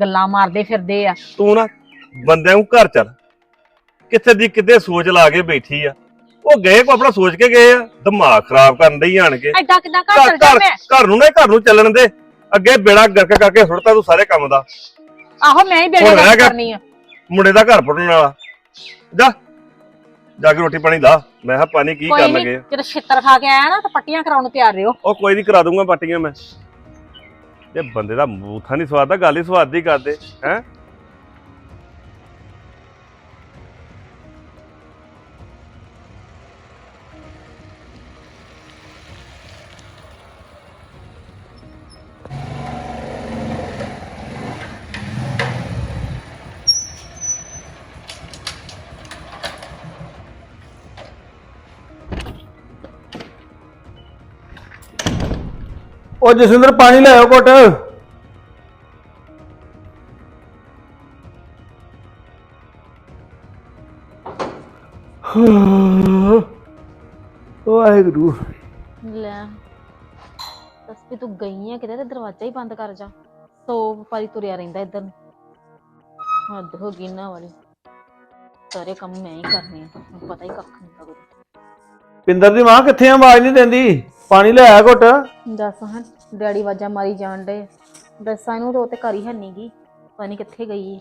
ਗੱਲਾਂ ਮਾਰਦੇ ਫਿਰਦੇ ਆ। ਤੂੰ ਨਾ ਬੰਦਿਆਂ ਨੂੰ ਘਰ ਚੱਲ। ਕਿੱਥੇ ਦੀ ਕਿਤੇ ਸੋਚ ਲਾ ਕੇ ਬੈਠੀ ਆ। ਉਹ ਗਏ ਕੋ ਆਪਣਾ ਸੋਚ ਕੇ ਗਏ ਆ। ਦਿਮਾਗ ਖਰਾਬ ਕਰਨ ਦੇ ਆਣ ਕੇ। ਐਡਾ ਕਿਦਾਂ ਘਰ ਚਲ ਜਾ ਘਰ ਮੈਂ? ਘਰ ਨੂੰ ਨਾ ਘਰ ਨੂੰ ਚੱਲਣ ਦੇ। ਅੱਗੇ ਬੇੜਾ ਗਰਕ ਕਰਕੇ ਸੁੱਟਤਾ ਤੂੰ ਸਾਰੇ ਕੰਮ ਦਾ। ਆਹੋ ਮੈਂ ਹੀ ਬੇੜੇ ਹੁਣ ਰਹਿ ਗੱਲ ਗਿਆ। ਕਰਨੀ ਆ। ਮੁੰਡੇ ਦਾ ਘਰ ਪੁੱਟਣ ਵਾਲਾ। ਜਾ। ਜਾ ਕੇ ਰੋਟੀ ਪਾਣੀ ਲਾ। ਮੈਂ ਕਿਹਾ ਪਾਣੀ ਕੀ ਕੋਈ ਕਰਨ ਨਹੀਂ ਲੱਗੇ ਆ? ਜਦੋਂ ਛਿੱਤਰ ਖਾ ਕੇ ਆਇਆ ਨਾ ਤਾਂ ਪੱਟੀਆਂ ਕਰਾਉਣ ਨੂੰ ਤਿਆਰ ਰਿਓ ਉਹ ਕੋਈ ਨਹੀਂ ਕਰਾ ਦੂੰਗਾ ਪਾਟੀਆਂ ਮੈਂ। ਇਹ ਬੰਦੇ ਦਾ ਮੂਥਾ ਨਹੀਂ ਸਵਾਦ ਦਾ ਗੱਲ ਹੀ ਸਵਾਦ ਦੀ ਕਰਦੇ ਹੈ? ਉਹ ਜਸਵਿੰਦਰ ਪਾਣੀ ਲੈ ਆਓ ਘੁੱਟ। ਵਾਹਿਗੁਰੂ। ਲੈ ਦੱਸ ਵੀ ਤੂੰ ਗਈ ਆ ਕਿਤੇ ਤੇ ਦਰਵਾਜ਼ਾ ਹੀ ਬੰਦ ਕਰ ਜਾ। ਸੋ ਵਪਾਰੀ ਤੁਰਿਆ ਰਹਿੰਦਾ ਇੱਧਰ ਨੂੰ। ਹੱਦ ਹੋ ਗਈ ਨਾ ਵਾਲੀ। ਸਾਰੇ ਕੰਮ ਮੈਂ ਹੀ ਕਰਨੇ ਆ ਮੈਨੂੰ ਪਤਾ ਹੀ ਕੱਖ ਨਹੀਂ ਲੱਗਦਾ ਪਿੰਦਰ ਦੀ ਮਾਂ ਕਿੱਥੇ ਆ ਆਵਾਜ਼ ਨਹੀਂ ਦਿੰਦੀ। ਪਾਣੀ ਲੈ ਆ ਘੁੱਟ। ਦੱਸ ਹਾਂ। ਡੈਡੀ ਵਾਜਾ ਮਾਰੀ ਜਾਣ ਡੇ ਦੱਸਾਂ ਇਹਨੂੰ ਤਾਂ ਉਹ ਤੇ ਘਰ ਹੀ ਹੈ ਨੀ ਗੀ। ਪਤਾ ਨਹੀਂ ਕਿੱਥੇ ਗਈ ਹੈ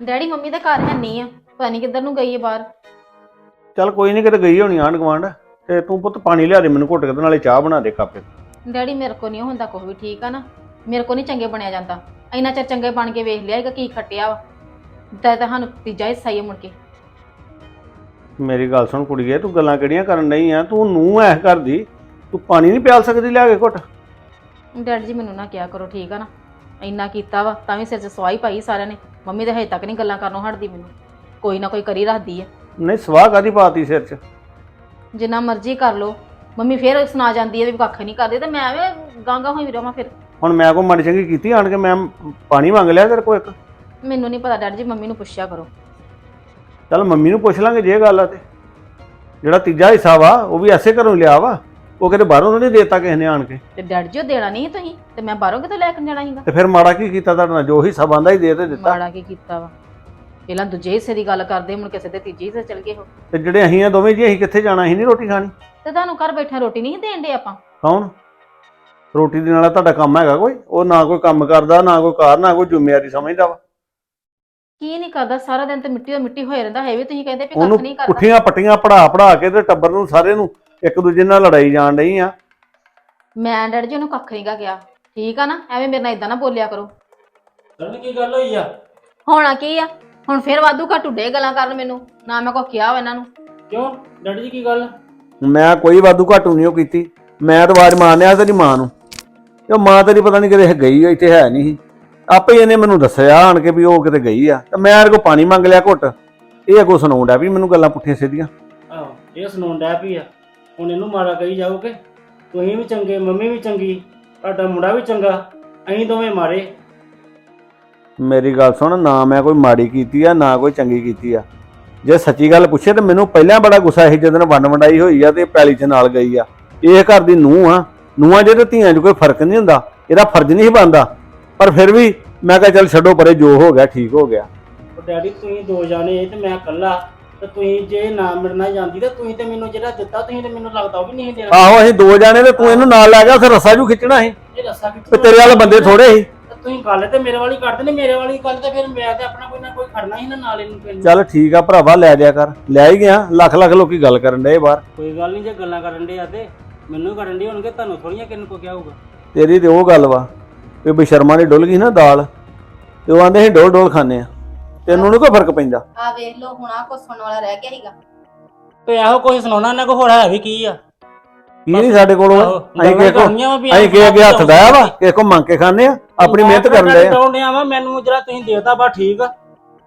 ਡੈਡੀ ਮੰਮੀ ਦਾ ਘਰ ਹੈ ਨਹੀਂ ਆ। ਪਤਾ ਨਹੀਂ ਕਿੱਧਰ ਨੂੰ ਗਈ ਹੈ ਬਾਹਰ। ਚੱਲ ਕੋਈ ਨਹੀਂ ਕਿਤੇ ਗਈ ਹੋਣੀ ਆਂਢ ਗੁਆਂਢ। ਤੇ ਤੂੰ ਪੁੱਤ ਪਾਣੀ ਲਿਆ ਦੇ ਮੈਨੂੰ ਘੁੱਟ ਕੇ ਤੇ ਨਾਲੇ ਚਾਹ ਬਣਾ ਦੇ ਕੱਪ ਡੈਡੀ ਮੇਰੇ ਕੋ ਨਹੀਂ ਹੁੰਦਾ ਕੁਛ ਵੀ ਠੀਕ ਆ ਨਾ। ਮੇਰੇ ਕੋ ਨਹੀਂ ਚੰਗੇ ਬਣਿਆ ਜਾਂਦਾ। ਇੰਨਾ ਚਿਰ ਚੰਗੇ ਬਣ ਕੇ ਵੇਖ ਲਿਆ ਹੈਗਾ ਕੀ ਖੱਟਿਆ ਵਾ। ਤਾਂ ਤੁਹਾਨੂੰ ਤੀਜਾ ਹਿੱਸਾ ਹੀ ਆ ਮੁੜ ਕੇ। ਮੇਰੀ ਗੱਲ ਸੁਣ ਕੁੜੀਏ ਤੂੰ ਗੱਲਾਂ ਕਿਹੜੀਆਂ ਕਰਨ ਡਈ ਆ? ਤੂੰ ਨੂੰ ਐ ਕਰਦੀ ਤੂੰ ਪਾਣੀ ਨਹੀਂ ਪਿਆਲ ਸਕਦੀ ਲਿਆ ਕੇ ਘੁੱਟ। ਡੈਡੀ ਜੀ ਮੈਨੂੰ ਨਾ ਕਿਹਾ ਕਰੋ ਠੀਕ ਆ ਨਾ? ਇੰਨਾ ਕੀਤਾ ਵਾ ਤਾਂ ਵੀ ਸਿਰ 'ਚ ਸਵਾਈ ਪਾਈ ਸਾਰਿਆਂ ਨੇ। ਮੰਮੀ ਤਾਂ ਹਜੇ ਤੱਕ ਨਹੀਂ ਗੱਲਾਂ ਕਰਨੋਂ ਹਟਦੀ ਮੈਨੂੰ। ਕੋਈ ਨਾ ਕੋਈ ਕਰੀ ਰੱਖਦੀ ਹੈ ਨਹੀਂ ਸਵਾਹ ਕਾਦੀ ਪਾਤੀ ਸਿਰ 'ਚ? ਜਿੰਨਾ ਮਰਜ਼ੀ ਕਰ ਲੋ ਮੰਮੀ ਫੇਰ ਸੁਣਾ ਜਾਂਦੀ ਹੈ ਵੀ ਕੱਖ ਨਹੀਂ ਕਰਦੇ ਤੇ ਮੈਂ ਐਵੇਂ ਗਾਂਗਾ ਹੋਈ ਰਵਾਂ ਫਿਰ। ਹੁਣ ਮੈਂ ਕੋ ਮਾੜੀ ਚੰਗੀ ਕੀਤੀ ਆਣ ਕੇ? ਮੈਂ ਪਾਣੀ ਮੰਗ ਲਿਆ ਤੇਰੇ ਕੋ ਇੱਕ? ਮੈਨੂੰ ਨਹੀਂ ਪਤਾ ਡੈਡੀ ਜੀ ਮੰਮੀ ਨੂੰ ਪੁੱਛਿਆ ਕਰੋ। ਚੱਲ ਮੰਮੀ ਨੂੰ ਪੁੱਛ ਲਾਂਗੇ ਜੇ ਗੱਲ ਆ ਤੇ। ਜਿਹੜਾ ਤੀਜਾ ਹਿੱਸਾ ਵਾ ਉਹ ਵੀ ਐਸੇ ਘਰੋਂ ਲਿਆ ਵਾ। ਉਹ ਕਿਤੇ ਬਾਹਰੋਂ ਤਾਂ ਨਹੀਂ ਦੇਤਾ ਕਿਸੇ ਨੇ ਆਣ ਕੇ। ਤੇ ਡੈਡੀ ਜੀ ਉਹ ਦੇਣਾ ਨਹੀਂ ਤੁਸੀਂ? ਤੇ ਮੈਂ ਬਾਹਰੋਂ ਕਿਤੋਂ ਲੈ ਕੇ ਜਾਣਾ ਸੀਗਾ? ਤੇ ਫਿਰ ਮਾੜਾ ਕੀ ਕੀਤਾ ਤੁਹਾਡੇ ਜੋ ਹਿੱਸਾ ਬੰਦਾ ਹੀ ਦੇ ਤੇ ਦਿੱਤਾ। ਮਾੜਾ ਕੀ ਕੀਤਾ ਵਾ? ਪਹਿਲਾਂ ਦੂਜੇ ਹਿੱਸੇ ਦੀ ਗੱਲ ਕਰਦੇ ਮੁੜ ਕਿਸੇ ਦੇ ਤੀਜੇ ਹਿੱਸੇ ਚਲ ਗਏ ਹੋ ਤੇ ਜਿਹੜੇ ਅਸੀਂ ਆ ਦੋਵੇਂ ਜੀ ਅਸੀਂ ਕਿੱਥੇ ਜਾਣਾ? ਅਸੀਂ ਨਹੀਂ ਰੋਟੀ ਖਾਣੀ। ਤੇ ਤੁਹਾਨੂੰ ਘਰ ਬੈਠਾ ਰੋਟੀ ਨਹੀਂ ਦੇਣ ਦੇ ਆਪਾਂ? ਕੌਣ? ਰੋਟੀ ਦੇ ਨਾਲ ਤੁਹਾਡਾ ਕੰਮ ਹੈਗਾ ਕੋਈ? ਉਹ ਨਾ ਕੋਈ ਕੰਮ ਕਰਦਾ ਨਾ ਕੋਈ ਕਾਰ ਨਾ ਕੋਈ ਜ਼ਿੰਮੇਵਾਰੀ ਸਮਝਦਾ ਵਾ। ਕੀ ਨਹੀਂ ਕਰਦਾ? ਸਾਰਾ ਦਿਨ ਤੇ ਮਿੱਟੀ ਹੋ ਮਿੱਟੀ ਹੋਏ ਰਹਿੰਦਾ ਹੈ ਵੀ ਤੁਸੀਂ ਕਹਿੰਦੇ ਵੀ ਉਹਨੂੰ ਕੱਖ ਨਹੀਂ ਕਰਦਾ। ਪੁੱਠੀਆਂ ਪੱਟੀਆਂ ਪੜਾ ਪੜਾ ਕੇ ਤੇ ਟੱਬਰ ਨੂੰ ਸਾਰੇ ਨੂੰ ਇੱਕ ਦੂਜੇ ਨਾਲ ਲੜਾਈ ਜਾਣ ਡਈ ਆ। ਮੈਂ ਡੈਡੀ ਜੀ ਉਹਨੂੰ ਕੱਖ ਨਹੀਂ ਗਾ ਗਿਆ ਠੀਕ ਆ ਨਾ? ਐਵੇਂ ਮੇਰੇ ਨਾਲ ਇਦਾਂ ਨਾ ਬੋਲਿਆ ਕਰੋ। ਕਰਨ ਕੀ ਗੱਲ ਹੋਈ ਆ? ਹੋਣਾ ਕੀ ਆ? ਹੁਣ ਫੇਰ ਵਾਧੂ ਘਾਟੂ ਡੇ ਗੱਲਾਂ ਕਰਨ ਮੈਨੂੰ। ਨਾ ਮੈਂ ਕੋ ਕਿਹਾ ਵਾ ਇਹਨਾਂ ਨੂੰ। ਕਿਉਂ? ਡੈਡੀ ਜੀ ਕੀ ਗੱਲ ਮੈਂ ਕੋਈ ਵਾਧੂ ਘਾਟੂ ਨਹੀਂ ਉਹ ਕੀਤੀ। ਮੈਂ ਤਾਂ ਆਵਾਜ਼ ਮਾਰਨਿਆ ਤੇਰੀ ਮਾਂ ਨੂੰ। ਤੇ ਉਹ ਮਾਂ ਤੇਰੀ ਪਤਾ ਨਹੀਂ ਕਿਤੇ ਗਈ ਆ ਇੱਥੇ ਹੈ ਨਹੀਂ ਸੀ। ਆਪੇ ਹੀ ਇਹਨੇ ਮੈਨੂੰ ਦੱਸਿਆ ਆਣ ਕੇ ਵੀ ਉਹ ਕਿਤੇ ਗਈ ਆ। ਤੇ ਮੈਂ ਇਹਦੇ ਕੋਲ ਪਾਣੀ ਮੰਗ ਲਿਆ ਘੁੱਟ। ਇਹ ਅੱਗੋਂ ਸੁਣਾਉਂਦਾ ਵੀ ਮੈਨੂੰ ਗੱਲਾਂ ਪੁੱਠੀਆਂ ਸਿੱਧੀਆਂ। ਆਹੋ ਇਹ ਸੁਣਾਉਣ ਡੈ ਪਈ ਆ। ਹੁਣ ਇਹਨੂੰ ਮਾਰਾ ਕਹੀ ਜਾਓਗੇ? ਤੁਸੀਂ ਵੀ ਚੰਗੇ ਮੰਮੀ ਵੀ ਚੰਗੀ ਤੁਹਾਡਾ ਮੁੰਡਾ ਵੀ ਚੰਗਾ ਅਸੀਂ ਦੋਵੇਂ ਮਾਰੇ ਮੇਰੀ ਗੱਲ ਸੁਣ ਨਾ ਮੈਂ ਕੋਈ ਮਾੜੀ ਕੀਤੀ ਆ ਨਾ ਕੋਈ ਚੰਗੀ ਕੀਤੀ ਆ। ਜੇ ਸੱਚੀ ਗੱਲ ਪੁੱਛੇ ਤੇ ਮੈਨੂੰ ਪਹਿਲਾਂ ਬੜਾ ਗੁੱਸਾ ਸੀ ਜਦੋਂ ਵੰਡ ਵੰਡਾਈ ਹੋਈ ਆ ਤੇ ਪੈਲੀ 'ਚ ਨਾਲ ਗਈ ਆ। ਇਹ ਘਰ ਦੀ ਨੂੰਹ ਆ। ਨੂੰਹਾਂ ਜਿਹੜੇ ਧੀਆਂ 'ਚ ਕੋਈ ਫ਼ਰਕ ਨਹੀਂ ਹੁੰਦਾ ਇਹਦਾ ਫਰਜ਼ ਨਹੀਂ ਬਣਦਾ। ਪਰ ਫਿਰ ਵੀ ਮੈਂ ਕਿਹਾ ਚੱਲ ਛੱਡੋ ਪਰੇ ਜੋ ਹੋ ਗਿਆ ਠੀਕ ਹੋ ਗਿਆ। ਉਹ ਡੈਡੀ ਤੁਸੀਂ ਦੋ ਜਾਣੇ ਤੇ ਮੈਂ ਇਕੱਲਾ। ਤੇ ਤੁਸੀਂ ਜੇ ਨਾ ਮਿਲਣਾ ਜਾਂਦੀ ਤਾਂ ਤੁਸੀਂ ਤੇ ਮੈਨੂੰ ਜਿਹੜਾ ਦਿੱਤਾ ਤੁਸੀਂ ਤੇ ਮੈਨੂੰ ਲੱਗਦਾ ਉਹ ਵੀ ਨਹੀਂ ਦੇਣਾ। ਆਹੋ ਅਸੀਂ ਦੋ ਜਾਣੇ ਤੇ ਤੂੰ ਇਹਨੂੰ ਨਾਲ ਲੈ ਗਿਆ ਫਿਰ ਰੱਸਾ ਜੂ ਖਿੱਚਣਾ ਸੀ ਇਹ ਤੇ ਤੇਰੇ ਵਾਲੇ ਬੰਦੇ ਥੋੜੇ ਸੀ। ਤੇ ਤੁਸੀਂ ਗੱਲ ਤੇ ਮੇਰੇ ਵਾਲੀ ਕਰਦੇ ਨੇ ਮੇਰੇ ਵਾਲੀ ਗੱਲ ਤੇ ਫਿਰ ਮੈਂ ਤੇ ਆਪਣਾ ਕੋਈ ਨਾ ਕੋਈ ਖੜਨਾ ਸੀ ਨਾ ਨਾਲ ਇਹਨੂੰ ਪਿੰਡ ਚੱਲ ਠੀਕ ਆ ਭਰਾਵਾ ਲੈ ਦਿਆ ਕਰ। ਲੈ ਹੀ ਗਿਆ ਲੱਖ ਲੱਖ ਲੋਕੀ ਗੱਲ ਕਰਨ ਡਏ ਬਾਹਰ। ਕੋਈ ਗੱਲ ਨਹੀਂ ਜੇ ਗੱਲਾਂ ਕਰਨ ਦੇ ਆ ਤੇ ਮੈਨੂੰ ਕਰਨ ਦੇ ਹੋਣਗੇ ਤੁਹਾਨੂੰ ਥੋੜੀਆਂ ਕਿੰਨ ਕੋ ਕਿਹਾ ਹੋਊਗਾ। ਤੇਰੀ ਤੇ ਉਹ ਗੱਲ ਵਾ ਵੀ ਬਸ਼ਰਮਾ ਨੇ ਡੁੱਲ ਗਈ ਨਾ ਦਾਲ ਤੇ ਉਹ ਆਂਦੇ ਸੀ ਡੋਲ ਡੋਲ ਖਾਣੇ ਆ। ਤੈਨੂੰ ਨੀ ਕੋਈ ਫ਼ਰਕ ਪੈਂਦਾ। ਆ ਵੇਖ ਲਓ ਹੁਣ ਆ ਕੋ ਸੁਣਨ ਵਾਲਾ ਰਹਿ ਗਿਆ ਸੀਗਾ। ਤੇ ਇਹੋ ਕੋਈ ਸੁਣਾਉਣਾ ਇਹਨਾਂ ਕੋ ਹੋਰ ਹੈ ਵੀ ਕੀ ਆ? ਕੀ ਨਹੀਂ ਸਾਡੇ ਕੋਲ? ਆਹੋ, ਅਸੀਂ ਕਿਸੇ ਕੋ ਕਰਨੀਆਂ ਵਾਂ ਵੀ ਅਸੀਂ ਕਿਸੇ ਅੱਗੇ ਹੱਥ ਡਾਇਆ ਵਾ ਕਿਸੇ ਕੋ ਮੰਗ ਕੇ ਖਾਣੇ ਆ ਆਪਣੀ ਮਿਹਨਤ ਕਰਨ ਡਏ ਆ। ਵਾ ਮੈਨੂੰ ਜਿਹੜਾ ਤੁਸੀਂ ਦੇਤਾ ਬਾ ਠੀਕ ਆ।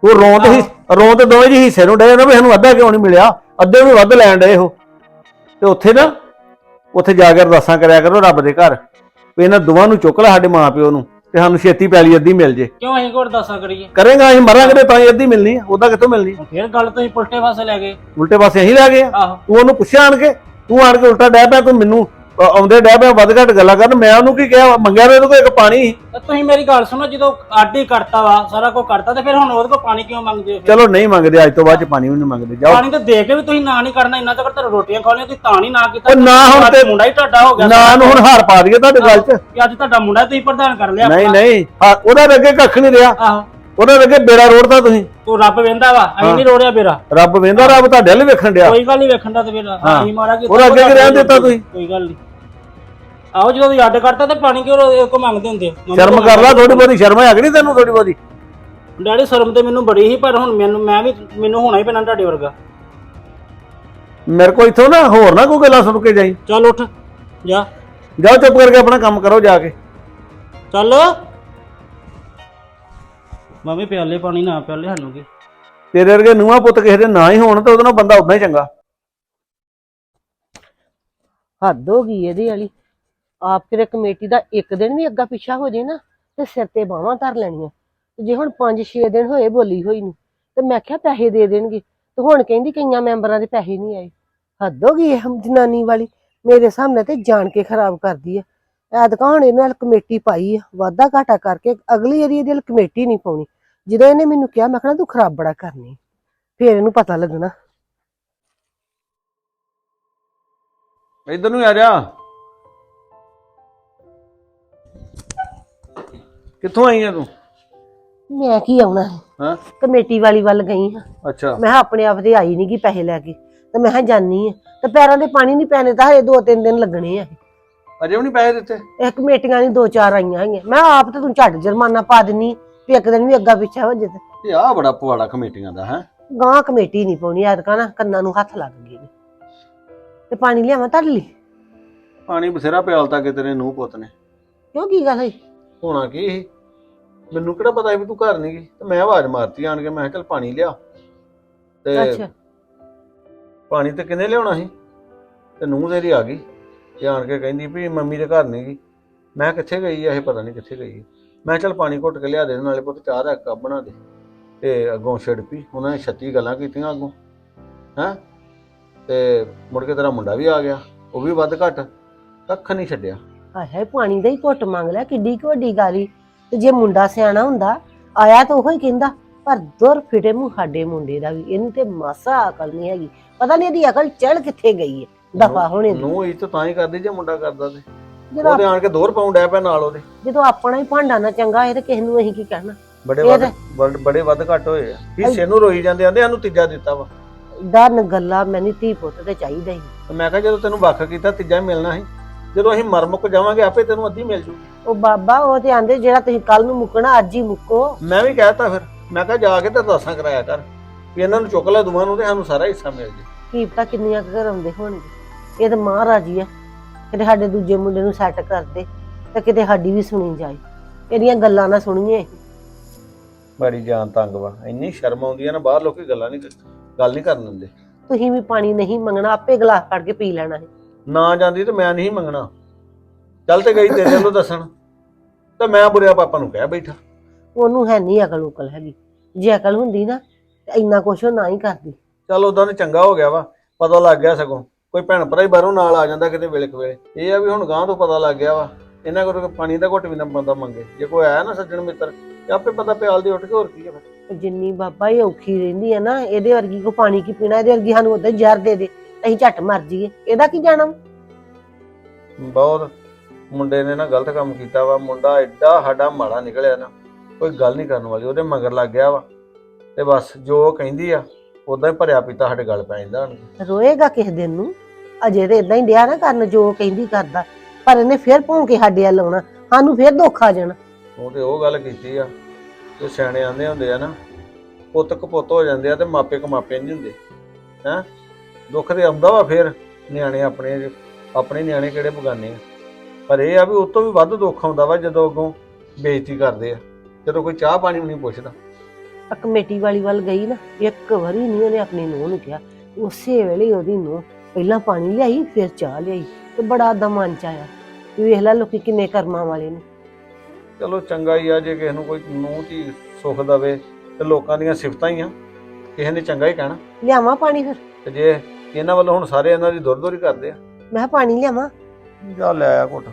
ਉਹ ਰੋਂ ਤੇ ਹੀ ਰੋਂ ਤੇ ਦੋਵੇਂ ਜੀ ਹਿੱਸੇ ਨੂੰ ਡਏ ਨਾ ਵੀ ਸਾਨੂੰ ਅੱਧਾ ਕਿਉਂ ਨਹੀਂ ਮਿਲਿਆ ਅੱਧੇ ਵੀ ਵੱਧ ਲੈਣ ਡਏ ਉਹ। ਤੇ ਉੱਥੇ ਨਾ ਉੱਥੇ ਜਾ ਕੇ ਅਰਦਾਸਾਂ ਕਰਿਆ ਕਰੋ ਰੱਬ ਦੇ ਘਰ ਵੀ ਇਹਨਾਂ ਦੋਵਾਂ ਨੂੰ ਚੁੱਕ ਲੈ ਸਾਡੇ ਮਾਪਿਓ ਨੂੰ। ਤੇ ਸਾਨੂੰ ਛੇਤੀ ਪੈਲੀ ਅੱਧੀ ਮਿਲ ਜੇ। ਕਿਉਂ ਅਸੀਂ ਕੋਲ ਦੱਸਾਂ ਕਰੀਏ? ਕਰੇਗਾ ਅਸੀਂ ਮਰਾਂਗੇ ਤੇ ਤਾਂ ਹੀ ਅੱਧੀ ਮਿਲਣੀ ਉਹਦਾ ਕਿੱਥੋਂ ਮਿਲਣੀ? ਫੇਰ ਗੱਲ ਤੁਸੀਂ ਪੁਲਟੇ ਪਾਸੇ ਲੈ ਗਏ। ਉਲਟੇ ਪਾਸੇ ਅਸੀਂ ਲੈ ਗਏ ਆ। ਆਹੋ। ਤੂੰ ਉਹਨੂੰ ਪੁੱਛਿਆ ਆਣ ਕੇ ਤੂੰ ਆਣ ਕੇ ਉਲਟਾ ਡਹਿ ਪਿਆ ਤੂੰ ਮੈਨੂੰ ਆਉਂਦੇ ਡਹਿ ਪਿਆ ਵੱਧ ਘੱਟ ਗੱਲਾਂ ਕਰਨ। ਮੈਂ ਉਹਨੂੰ ਕੀ ਕਿਹਾ ਮੰਗਿਆ ਤੇ ਉਹਦੇ ਕੋਲ ਇੱਕ ਪਾਣੀ। ਤੇ ਤੁਸੀਂ ਮੇਰੀ ਗੱਲ ਸੁਣੋ ਜਦੋਂ ਹੀ ਕਰਤਾ ਵਾ ਸਾਰਾ ਕੁਝ ਕਰਤਾ ਤੇ ਫਿਰ ਹੁਣ ਉਹਦੇ ਕੋਲ ਪਾਣੀ ਕਿਉਂ ਮੰਗਦੇ ਹੋ ਫਿਰ? ਚਲੋ ਨਹੀਂ ਮੰਗਦੇ ਅੱਜ ਤੋਂ ਬਾਅਦ ਚ ਪਾਣੀ ਵੀ ਨਹੀਂ ਮੰਗਦੇ। ਜਾਓ। ਪਾਣੀ ਤਾਂ ਦੇ ਕੇ ਵੀ ਤੁਸੀਂ ਨਾ ਨਹੀਂ ਕਰਨਾ ਇੰਨਾ ਤੱਕ ਤਾਂ ਰੋਟੀਆਂ ਖਾਣੀਆਂ ਤੁਸੀਂ ਤਾਂ ਨਹੀਂ ਨਾ ਕੀਤਾ। ਉਹ ਨਾ ਹੁਣ ਤੇ- ਮੁੰਡਾ ਹੀ ਤੁਹਾਡਾ ਹੋ ਗਿਆ। ਨਾ ਨੂੰ ਹੁਣ ਹਾਰ ਪਾ ਦਈਏ ਤੁਹਾਡੇ ਗੱਲ ਚ। ਕਿ ਅੱਜ ਤੁਹਾਡਾ ਮੁੰਡਾ ਤੁਸੀਂ ਪ੍ਰਧਾਨ ਕਰ ਲਿਆ ਨਹੀਂ। ਨਹੀਂ ਹਾਂ, ਉਹਦਾ ਅੱਗੇ ਕੱਖ ਨਹੀਂ ਰਿਹਾ। ਆਹੋ। ਉਹਦਾ ਅੱਗੇ ਬੇੜਾ ਰੋੜਦਾ ਤੁਸੀਂ। ਉਹ ਰੱਬ ਵੇਂਦਾ ਵਾ ਅਸੀਂ ਨਹੀਂ ਰੋੜਿਆ ਬੇਰਾ ਰੱਬ ਵੇਂਦਾ ਰੱਬ ਤੁਹਾਡੇ ਵੱਲ ਵੇਖਣ ਡਿਆ। ਕੋਈ ਗੱਲ ਨਹੀਂ ਵੇਖਣ ਦਾ ਤੇ ਹਾਂ। ਅਸੀਂ ਮਾਰਾ ਕਿ ਉਹਦਾ ਅੱਗੇ ਕੀ ਰਹਿਣ ਦਿੱਤਾ ਤੁਸੀਂ? ਕੋਈ ਗੱਲ ਨਹੀਂ। ਆਓ ਜਦੋਂ ਤੁਸੀਂ ਅੱਡ ਕਰਤਾ ਤੇ ਪਾਣੀ ਕਿਉਂ ਕੋ ਮੰਗਦੇ ਹੁੰਦੇ? ਮੰਮੀ ਸ਼ਰਮ ਕਰ ਲੈ ਥੋੜੀ ਬਹੁਤੀ ਸ਼ਰਮ ਹੈ ਕਿ ਨਹੀਂ ਤੈਨੂੰ ਥੋੜੀ ਬਹੁਤੀ? ਡੈਡੀ ਸ਼ਰਮ ਤੇ ਮੈਨੂੰ ਬੜੀ ਸੀ ਪਰ ਹੁਣ ਮੈਨੂੰ ਮੈਂ ਵੀ ਮੈਨੂੰ ਹੋਣਾ ਹੀ ਪੈਣਾ ਤੁਹਾਡੇ ਵਰਗਾ। ਮੇਰੇ ਕੋਲ ਇੱਥੋਂ ਨਾ ਹੋਰ ਨਾ ਕੋਈ ਗੱਲਾਂ ਸੁਣ ਕੇ ਜਾਈ। ਚੱਲ ਉੱਠ ਜਾ। ਜਾਓ ਚੁੱਪ ਕਰਕੇ ਆਪਣਾ ਕੰਮ ਕਰੋ ਜਾ ਕੇ। ਚੱਲ। ਮੰਮੀ ਪਿਆਲੇ ਪਾਣੀ ਨਾ ਪਿਆਲੇ ਸਾਨੂੰ ਕੀ ਤੇਰੇ ਵਰਗੇ ਨੂੰਹਾਂ ਪੁੱਤ ਕਿਸੇ ਦੇ ਨਾ ਹੀ ਹੋਣ ਤੇ ਉਹਦੇ ਨਾਲ ਬੰਦਾ ਉਦਾਂ ਹੀ ਚੰਗਾ। ਹੱਦ ਹੋ ਗਈ ਇਹਦੀ ਵਾਲੀ। ਆਪ ਕਿਤੇ ਕਮੇਟੀ ਦਾ ਇੱਕ ਦਿਨ ਵੀ ਅੱਗਾ ਪਿੱਛਾ ਹੋ ਜੇ ਨਾ, ਤੇ ਸਿਰ ਤੇ ਬਾਹਾਂ ਧਰ ਲੈਣੀਆਂ। ਤੇ ਜੇ ਹੁਣ 5-6 ਦਿਨ ਹੋਏ ਬੋਲੀ ਹੋਈ ਨੂੰ, ਤੇ ਮੈਂ ਕਿਹਾ ਪੈਸੇ ਦੇ ਦੇਣਗੇ, ਤੇ ਹੁਣ ਕਹਿੰਦੀ ਕਈਆਂ ਮੈਂਬਰਾਂ ਦੇ ਪੈਸੇ ਨਹੀਂ ਆਏ। ਹੱਦ ਹੋ ਗਈ ਇਹ ਜਨਾਨੀ ਵਾਲੀ, ਮੇਰੇ ਸਾਹਮਣੇ ਤੇ ਜਾਣ ਕੇ ਖਰਾਬ ਕਰਦੀ ਆ। ਐਤਕਾਂ ਹੁਣ ਇਹਦੇ ਨਾਲ ਕਮੇਟੀ ਪਾਈ ਆ, ਵਾਧਾ ਘਾਟਾ ਕਰਕੇ ਅਗਲੀ ਵਾਰੀ ਇਹਦੇ ਨਾਲ ਕਮੇਟੀ ਨਹੀਂ ਪਾਉਣੀ। ਜਦੋਂ ਇਹਨੇ ਮੈਨੂੰ ਕਿਹਾ, ਮੈਂ ਕਿਹਾ ਤੂੰ ਖਰਾਬ ਬੜਾ ਕਰਨੀ। ਫੇਰ ਇਹਨੂੰ ਪਤਾ ਲੱਗਣਾ। ਇਧਰ ਨੂੰ ਆ ਜਾ। ਕਿੱਥੋਂ ਆਈ ਆ ਤੂੰ? ਮੈਂ ਕੀ ਆਉਣਾ ਹੈ? ਹਾਂ? ਕਮੇਟੀ ਵਾਲੀ ਵੱਲ ਗਈ ਹਾਂ। ਅੱਛਾ। ਮੈਂ ਕਿਹਾ ਆਪਣੇ ਆਪ ਤੇ ਆਈ ਨਹੀਂ ਕਿ ਪੈਸੇ ਲੈ ਕੇ। ਤੇ ਮੈਂ ਕਿਹਾ ਜਾਨੀ ਆ। ਤੇ ਪੈਰਾਂ ਦੇ ਪਾਣੀ ਨਹੀਂ ਪੈਣੇ ਤਾਂ ਹਜੇ ਦੋ ਤਿੰਨ ਦਿਨ ਲੱਗਣੇ ਆ। ਅਜੇ ਵੀ ਨਹੀਂ ਪੈਸੇ ਦਿੱਤੇ? ਇਹ ਕਮੇਟੀਆਂ ਨਹੀਂ ਦੋ ਚਾਰ ਆਈਆਂ ਹੈਗੀਆਂ ਮੈਂ ਕਿਹਾ ਆਪ ਤੇ ਤੂੰ ਝੱਟ ਜੁਰਮਾਨਾ ਪਾ ਦਿੰਨੀ ਵੀ ਇੱਕ ਦਿਨ ਵੀ ਅੱਗਾ ਪਿੱਛਾ ਹੋ ਜੇ ਤੇ। ਇਹ ਆ ਬੜਾ ਪਵਾੜਾ ਕਮੇਟੀਆਂ ਦਾ ਹੈ? ਗਾਂ ਕਮੇਟੀ ਨਹੀਂ ਪਾਉਣੀ ਐਤਕਾਂ ਨਾ ਕੰਨਾਂ ਨੂੰ ਹੱਥ ਲੱਗ ਗਏ ਨੇ। ਤੇ ਪਾਣੀ ਲਿਆਵਾਂ ਧਰ ਲਈ? ਪਾਣੀ ਬਥੇਰਾ ਪਿਆਲਤਾ ਕਿ ਤੇਰੇ ਨੂੰਹ ਪੁੱਤ ਨੇ। ਕਿਉਂ ਕੀ ਗੱਲ ਹੈ ਹੋਣਾ ਕੀ ਸੀ? ਮੈਨੂੰ ਕਿਹੜਾ ਪਤਾ ਸੀ ਵੀ ਤੂੰ ਘਰ ਨਹੀਂ ਗਈ? ਤੇ ਮੈਂ ਆਵਾਜ਼ ਮਾਰਤੀ ਆਣ ਕੇ ਮੈਂ ਕਿਹਾ ਚੱਲ ਪਾਣੀ ਲਿਆ। ਤੇ ਅੱਛਾ। ਪਾਣੀ ਤੇ ਕਿੰਨੇ ਲਿਆਉਣਾ ਸੀ? ਤੇ ਨੂੰਹ ਤੇਰੀ ਆ ਗਈ। ਤੇ ਆਣ ਕੇ ਕਹਿੰਦੀ ਵੀ ਮੰਮੀ ਦੇ ਘਰ ਨਹੀਂ ਗਈ। ਮੈਂ ਕਿੱਥੇ ਗਈ ਆ? ਇਹ ਪਤਾ ਨਹੀਂ ਕਿੱਥੇ ਗਈ ਆ। ਮੈਂ ਚੱਲ ਪਾਣੀ ਘੁੱਟ ਕੇ ਲਿਆ ਦੇ ਨਾਲੇ ਪੁੱਤ ਚਾਹ ਦਾ ਕੱਪ ਬਣਾ ਦੇ। ਤੇ ਅੱਗੋਂ ਛਿੜ ਪਈ। ਉਹਨਾਂ ਨੇ ਛੱਤੀ ਗੱਲਾਂ ਕੀਤੀਆਂ ਅੱਗੋਂ। ਹੈਂ? ਤੇ ਮੁੜ ਕੇ ਤੇਰਾ ਮੁੰਡਾ ਵੀ ਆ ਗਿਆ। ਉਹ ਵੀ ਵੱਧ ਘੱਟ। ਕੱਖ ਨਹੀਂ ਛੱਡਿਆ। ਹਾਏ ਹਾਏ ਪਾਣੀ ਦਾ ਹੀ ਘੁੱਟ ਮੰਗ ਲਿਆ। ਕਿੱਡੀ ਕੁ ਵੱਡੀ ਗਾਲੀ ਤੇ ਜੇ ਮੁੰਡਾ ਸਿਆਣਾ ਹੁੰਦਾ ਆਇਆ ਤਾਂ ਉਹ ਹੀ ਕਹਿੰਦਾ ਪਰ ਦੁਰ ਫਿਟੇ ਮੂੰਹ ਸਾਡੇ ਮੁੰਡੇ ਦਾ ਵੀ ਇਹਨੂੰ ਤੇ ਮਾਸਾ ਅਕਲ ਨਹੀਂ ਹੈਗੀ। ਪਤਾ ਨਹੀਂ ਇਹਦੀ ਅਕਲ ਚੜ ਕਿੱਥੇ ਗਈ ਹੈ ਦਫਾ ਹੋਣੇ ਦੀ ਨੂੰ ਇਹ ਤਾਂ ਤਾਂ ਹੀ ਕਰਦੀ ਜੇ ਮੁੰਡਾ ਕਰਦਾ ਤੇ। ਉਹਦੇ ਆਣ ਕੇ ਦੋਰ ਪਾਉਂਡ ਆ ਪਿਆ ਨਾਲ ਉਹਦੇ। ਜਦੋਂ ਆਪਣਾ ਹੀ ਭਾਂਡਾ ਨਾ ਚੰਗਾ ਹੋਏ ਤੇ ਕਿਸੇ ਨੂੰ ਅਸੀਂ ਕੀ ਕਹਿਣਾ? ਬੜੇ ਵੱਧ ਬੜ- ਵੱਧ ਘੱਟ ਹੋਏ ਆ। ਹਿੱਸੇ ਨੂੰ ਰੋਈ ਜਾਂਦੇ ਆਂਦੇ ਸਾਨੂੰ ਤੀਜਾ ਦਿੱਤਾ ਵਾ। ਡਰ ਗੱਲਾਂ ਮੈਨੂੰ ਧੀ ਪੁੱਤ ਤੇ ਚਾਹੀਦਾ ਹੀ। ਮੈਂ ਕਿਹਾ ਜਦੋਂ ਤੈਨੂੰ ਵੱਖ ਕੀਤਾ ਤੀਜਾ ਮਿਲਣਾ ਸੀ। ਜਦੋਂ ਅਸੀਂ ਮਰ ਮੁੱਕ ਜਾਵਾਂਗੇ ਆਪੇ ਤੈਨੂੰ ਅੱਧੀ ਮਿਲ ਜੂਗੀ ਉਹ ਬਾਬਾ ਉਹ ਤੇ ਆਂਦੇ ਜਿਹੜਾ ਤੁਸੀਂ ਕੱਲ ਨੂੰ ਮੁੱਕਣਾ ਅੱਜ ਹੀ ਮੁੱਕੋ। ਮੈਂ ਵੀ ਕਹਿਤਾ ਫਿਰ ਮੈਂ ਕਿਹਾ ਜਾ ਕੇ ਤੇ ਅਰਦਾਸਾਂ ਕਰਾਇਆ ਕਰ ਵੀ ਇਹਨਾਂ ਨੂੰ ਚੁੱਕ ਲੈ ਦੋਵਾਂ ਨੂੰ ਤੇ ਸਾਨੂੰ ਸਾਰਾ ਹਿੱਸਾ ਮਿਲ ਜੇ। ਕੀ ਪਤਾ ਕਿੰਨੀਆਂ ਕੁ ਘਰਾਉਂਦੇ ਹੋਣਗੇ ਇਹ ਤਾਂ ਮਹਾਰਾਜ ਆ। ਕਿਤੇ ਸਾਡੇ ਦੂਜੇ ਮੁੰਡੇ ਨੂੰ ਸੈੱਟ ਕਰਦੇ ਤੇ ਕਿਤੇ ਸਾਡੀ ਵੀ ਸੁਣੀ ਜਾਏ। ਇਹਦੀਆਂ ਗੱਲਾਂ ਨਾ ਸੁਣੀਏ। ਬੜੀ ਜਾਨ ਤੰਗ ਵਾ ਇੰਨੀ ਸ਼ਰਮ ਆਉਂਦੀ ਆ ਨਾ ਬਾਹਰ ਲੋਕੀ ਗੱਲਾਂ ਨਹੀਂ ਗੱਲ ਨਹੀਂ ਕਰਨ ਦਿੰਦੇ। ਤੁਸੀਂ ਵੀ ਪਾਣੀ ਨਹੀਂ ਮੰਗਣਾ ਆਪੇ ਗਲਾਸ ਫੜ ਕੇ ਪੀ ਲੈਣਾ ਹੈ ਨਾ ਜਾਂਦੀ ਤੇ ਮੈਂ ਨਹੀਂ ਮੰਗਣਾ। ਚੱਲ ਤੇ ਗਈ ਤੇਰੇ ਵੱਲੋਂ ਦੱਸਣ। ਤੇ ਮੈਂ ਬੁਰਿਆ ਪਾਪਾ ਨੂੰ ਕਹਿ ਬੈਠਾ। ਉਹਨੂੰ ਹੈ ਨਹੀਂ ਅਕਲ ਉਕਲ ਹੈਗੀ। ਜੇ ਅਕਲ ਹੁੰਦੀ ਨਾ ਤੇ ਇੰਨਾ ਕੁਛ ਉਹ ਨਾ ਹੀ ਕਰਦੀ। ਚੱਲ ਉਦਾਂ ਨੇ ਚੰਗਾ ਹੋ ਗਿਆ ਵਾ ਪਤਾ ਲੱਗ ਗਿਆ ਸਗੋਂ। ਕੋਈ ਭੈਣ ਭਰਾ ਹੀ ਬਾਹਰੋਂ ਨਾਲ ਆ ਜਾਂਦਾ ਕਿਤੇ ਵੇਲੇ ਕੁ ਵੇਲੇ। ਇਹ ਆ ਵੀ ਹੁਣ ਗਾਂ ਤੋਂ ਪਤਾ ਲੱਗ ਗਿਆ ਵਾ ਇਹਨਾਂ ਕੋਲ ਪਾਣੀ ਦਾ ਘੁੱਟ ਵੀ ਨਾ ਬੰਦਾ ਮੰਗੇ। ਜੇ ਕੋਈ ਆਇਆ ਨਾ ਸੱਜਣ ਮਿੱਤਰ ਤੇ ਆਪੇ ਪਤਾ ਪਿਆਲ ਦੀ ਉੱਠ ਕੇ ਹੋਰ ਕੀ ਆ ਫਿਰ। ਜਿੰਨੀ ਬਾਬਾ ਇਹ ਔਖੀ ਰਹਿੰਦੀ ਹੈ ਨਾ ਇਹਦੇ ਵਰਗੀ ਕੋ ਪਾਣੀ ਕੀ ਪੀਣਾ ਇਹਦੇ ਵਰਗੀ ਸਾਨੂੰ ਉਦਾਂ ਜ਼ਹਿਰ ਦੇ ਦੇ। ਅਸੀਂ ਝੱਟ ਮਰ ਜਾਈਏ। ਇਹਦਾ ਕੀ ਜਾਣਾ ਬਹੁਤ। ਮੁੰਡੇ ਨੇ ਨਾ ਗਲਤ ਕੰਮ ਕੀਤਾ ਵਾ। ਮੁੰਡਾ ਐਡਾ ਸਾਡਾ ਮਾੜਾ ਨਿਕਲਿਆ ਨਾ ਕੋਈ ਗੱਲ ਨਹੀਂ ਕਰਨ ਵਾਲੀ। ਉਹਦੇ ਮਗਰ ਲੱਗ ਗਿਆ ਵਾ। ਤੇ ਬਸ ਜੋ ਉਹ ਕਹਿੰਦੀ ਆ ਉਦਾਂ ਹੀ ਭਰਿਆ ਪੀਤਾ ਸਾਡੇ ਗੱਲ ਪੈ ਜਾਂਦਾ ਹੁਣ। ਰੋਏਗਾ ਕਿਸ ਦਿਨ ਨੂੰ? ਅਜੇ ਤੇ ਇਦਾਂ ਹੀ ਡਿਆ ਨਾ ਕਰਨ ਜੋ ਕਹਿੰਦੀ ਕਰਦਾ। ਪਰ ਇਹਨੇ ਫੇਰ ਭੌਂ ਕੇ ਸਾਡੇ ਵੱਲ ਆਉਣਾ। ਸਾਨੂੰ ਫੇਰ ਦੁੱਖ ਆ ਜਾਣਾ। ਉਹ ਤੇ ਉਹ ਗੱਲ ਕੀਤੀ ਆ। ਜੋ ਸਿਆਣੇ ਆਂਦੇ ਹੁੰਦੇ ਆ ਨਾ ਪੁੱਤ ਕਪੁੱਤ ਹੋ ਜਾਂਦੇ ਆ ਤੇ ਮਾਪੇ ਕਮਾਪੇ ਨਹੀਂ ਹੁੰਦੇ। ਹੈ? ਦੁੱਖ ਤੇ ਆਉਂਦਾ ਵਾ ਫੇਰ ਨਿਆਣੇ ਆਪਣੇ ਆਪਣੇ ਨਿਆਣੇ ਕਿਹੜੇ ਬਗਾਨੇ ਆ। ਪਰ ਇਹ ਆ ਵੀ ਉਸ ਤੋਂ ਵੀ ਵੱਧ ਦੁੱਖ ਆਉਂਦਾ ਵਾ ਜਦੋਂ ਅੱਗੋਂ ਬੇਇੱਜ਼ਤੀ ਕਰਦੇ ਆ। ਜਦੋਂ ਕੋਈ ਚਾਹ ਪਾਣੀ ਵੀ ਨਹੀਂ ਪੁੱਛਦਾ। ਆ ਕਮੇਟੀ ਵਾਲੀ ਵੱਲ ਗਈ ਨਾ ਇੱਕ ਵਾਰੀ ਨਹੀਂ ਉਹਨੇ ਆਪਣੀ ਨੂੰਹ ਨੂੰ ਕਿਹਾ। ਉਸੇ ਵੇਲੇ ਉਹਦੀ ਨੂੰਹ ਪਹਿਲਾਂ ਪਾਣੀ ਲਿਆਈ ਫਿਰ ਚਾਹ ਲਿਆਈ ਤੇ ਬੜਾ ਦਾ ਮਨ ਚ ਆਇਆ ਵੇਖ ਲੈ ਲੋਕੀ ਕਿੰਨੇ ਕਰਮਾਂ ਵਾਲੇ ਨੇ। ਚਲੋ ਚੰਗਾ ਹੀ ਆ ਜੇ ਕਿਸੇ ਨੂੰ ਕੋਈ ਨੂੰਹ ਧੀ ਸੁੱਖ ਦਵੇ ਤੇ ਲੋਕਾਂ ਦੀਆਂ ਸਿਫਤਾਂ ਹੀ ਆ। ਕਿਸੇ ਨੇ ਚੰਗਾ ਹੀ ਕਹਿਣਾ। ਲਿਆਵਾਂ ਪਾਣੀ ਫਿਰ? ਤੇ ਜੇ ਇਹਨਾਂ ਵੱਲੋਂ ਹੁਣ ਸਾਰੇ ਇਹਨਾਂ ਦੀ ਦੁਰ ਦੁਰ ਹੀ ਕਰਦੇ ਆ। ਮੈਂ ਕਿਹਾ ਪਾਣੀ ਲਿਆਵਾਂ। ਜਾ ਲੈ ਆ ਘੁੱਟ।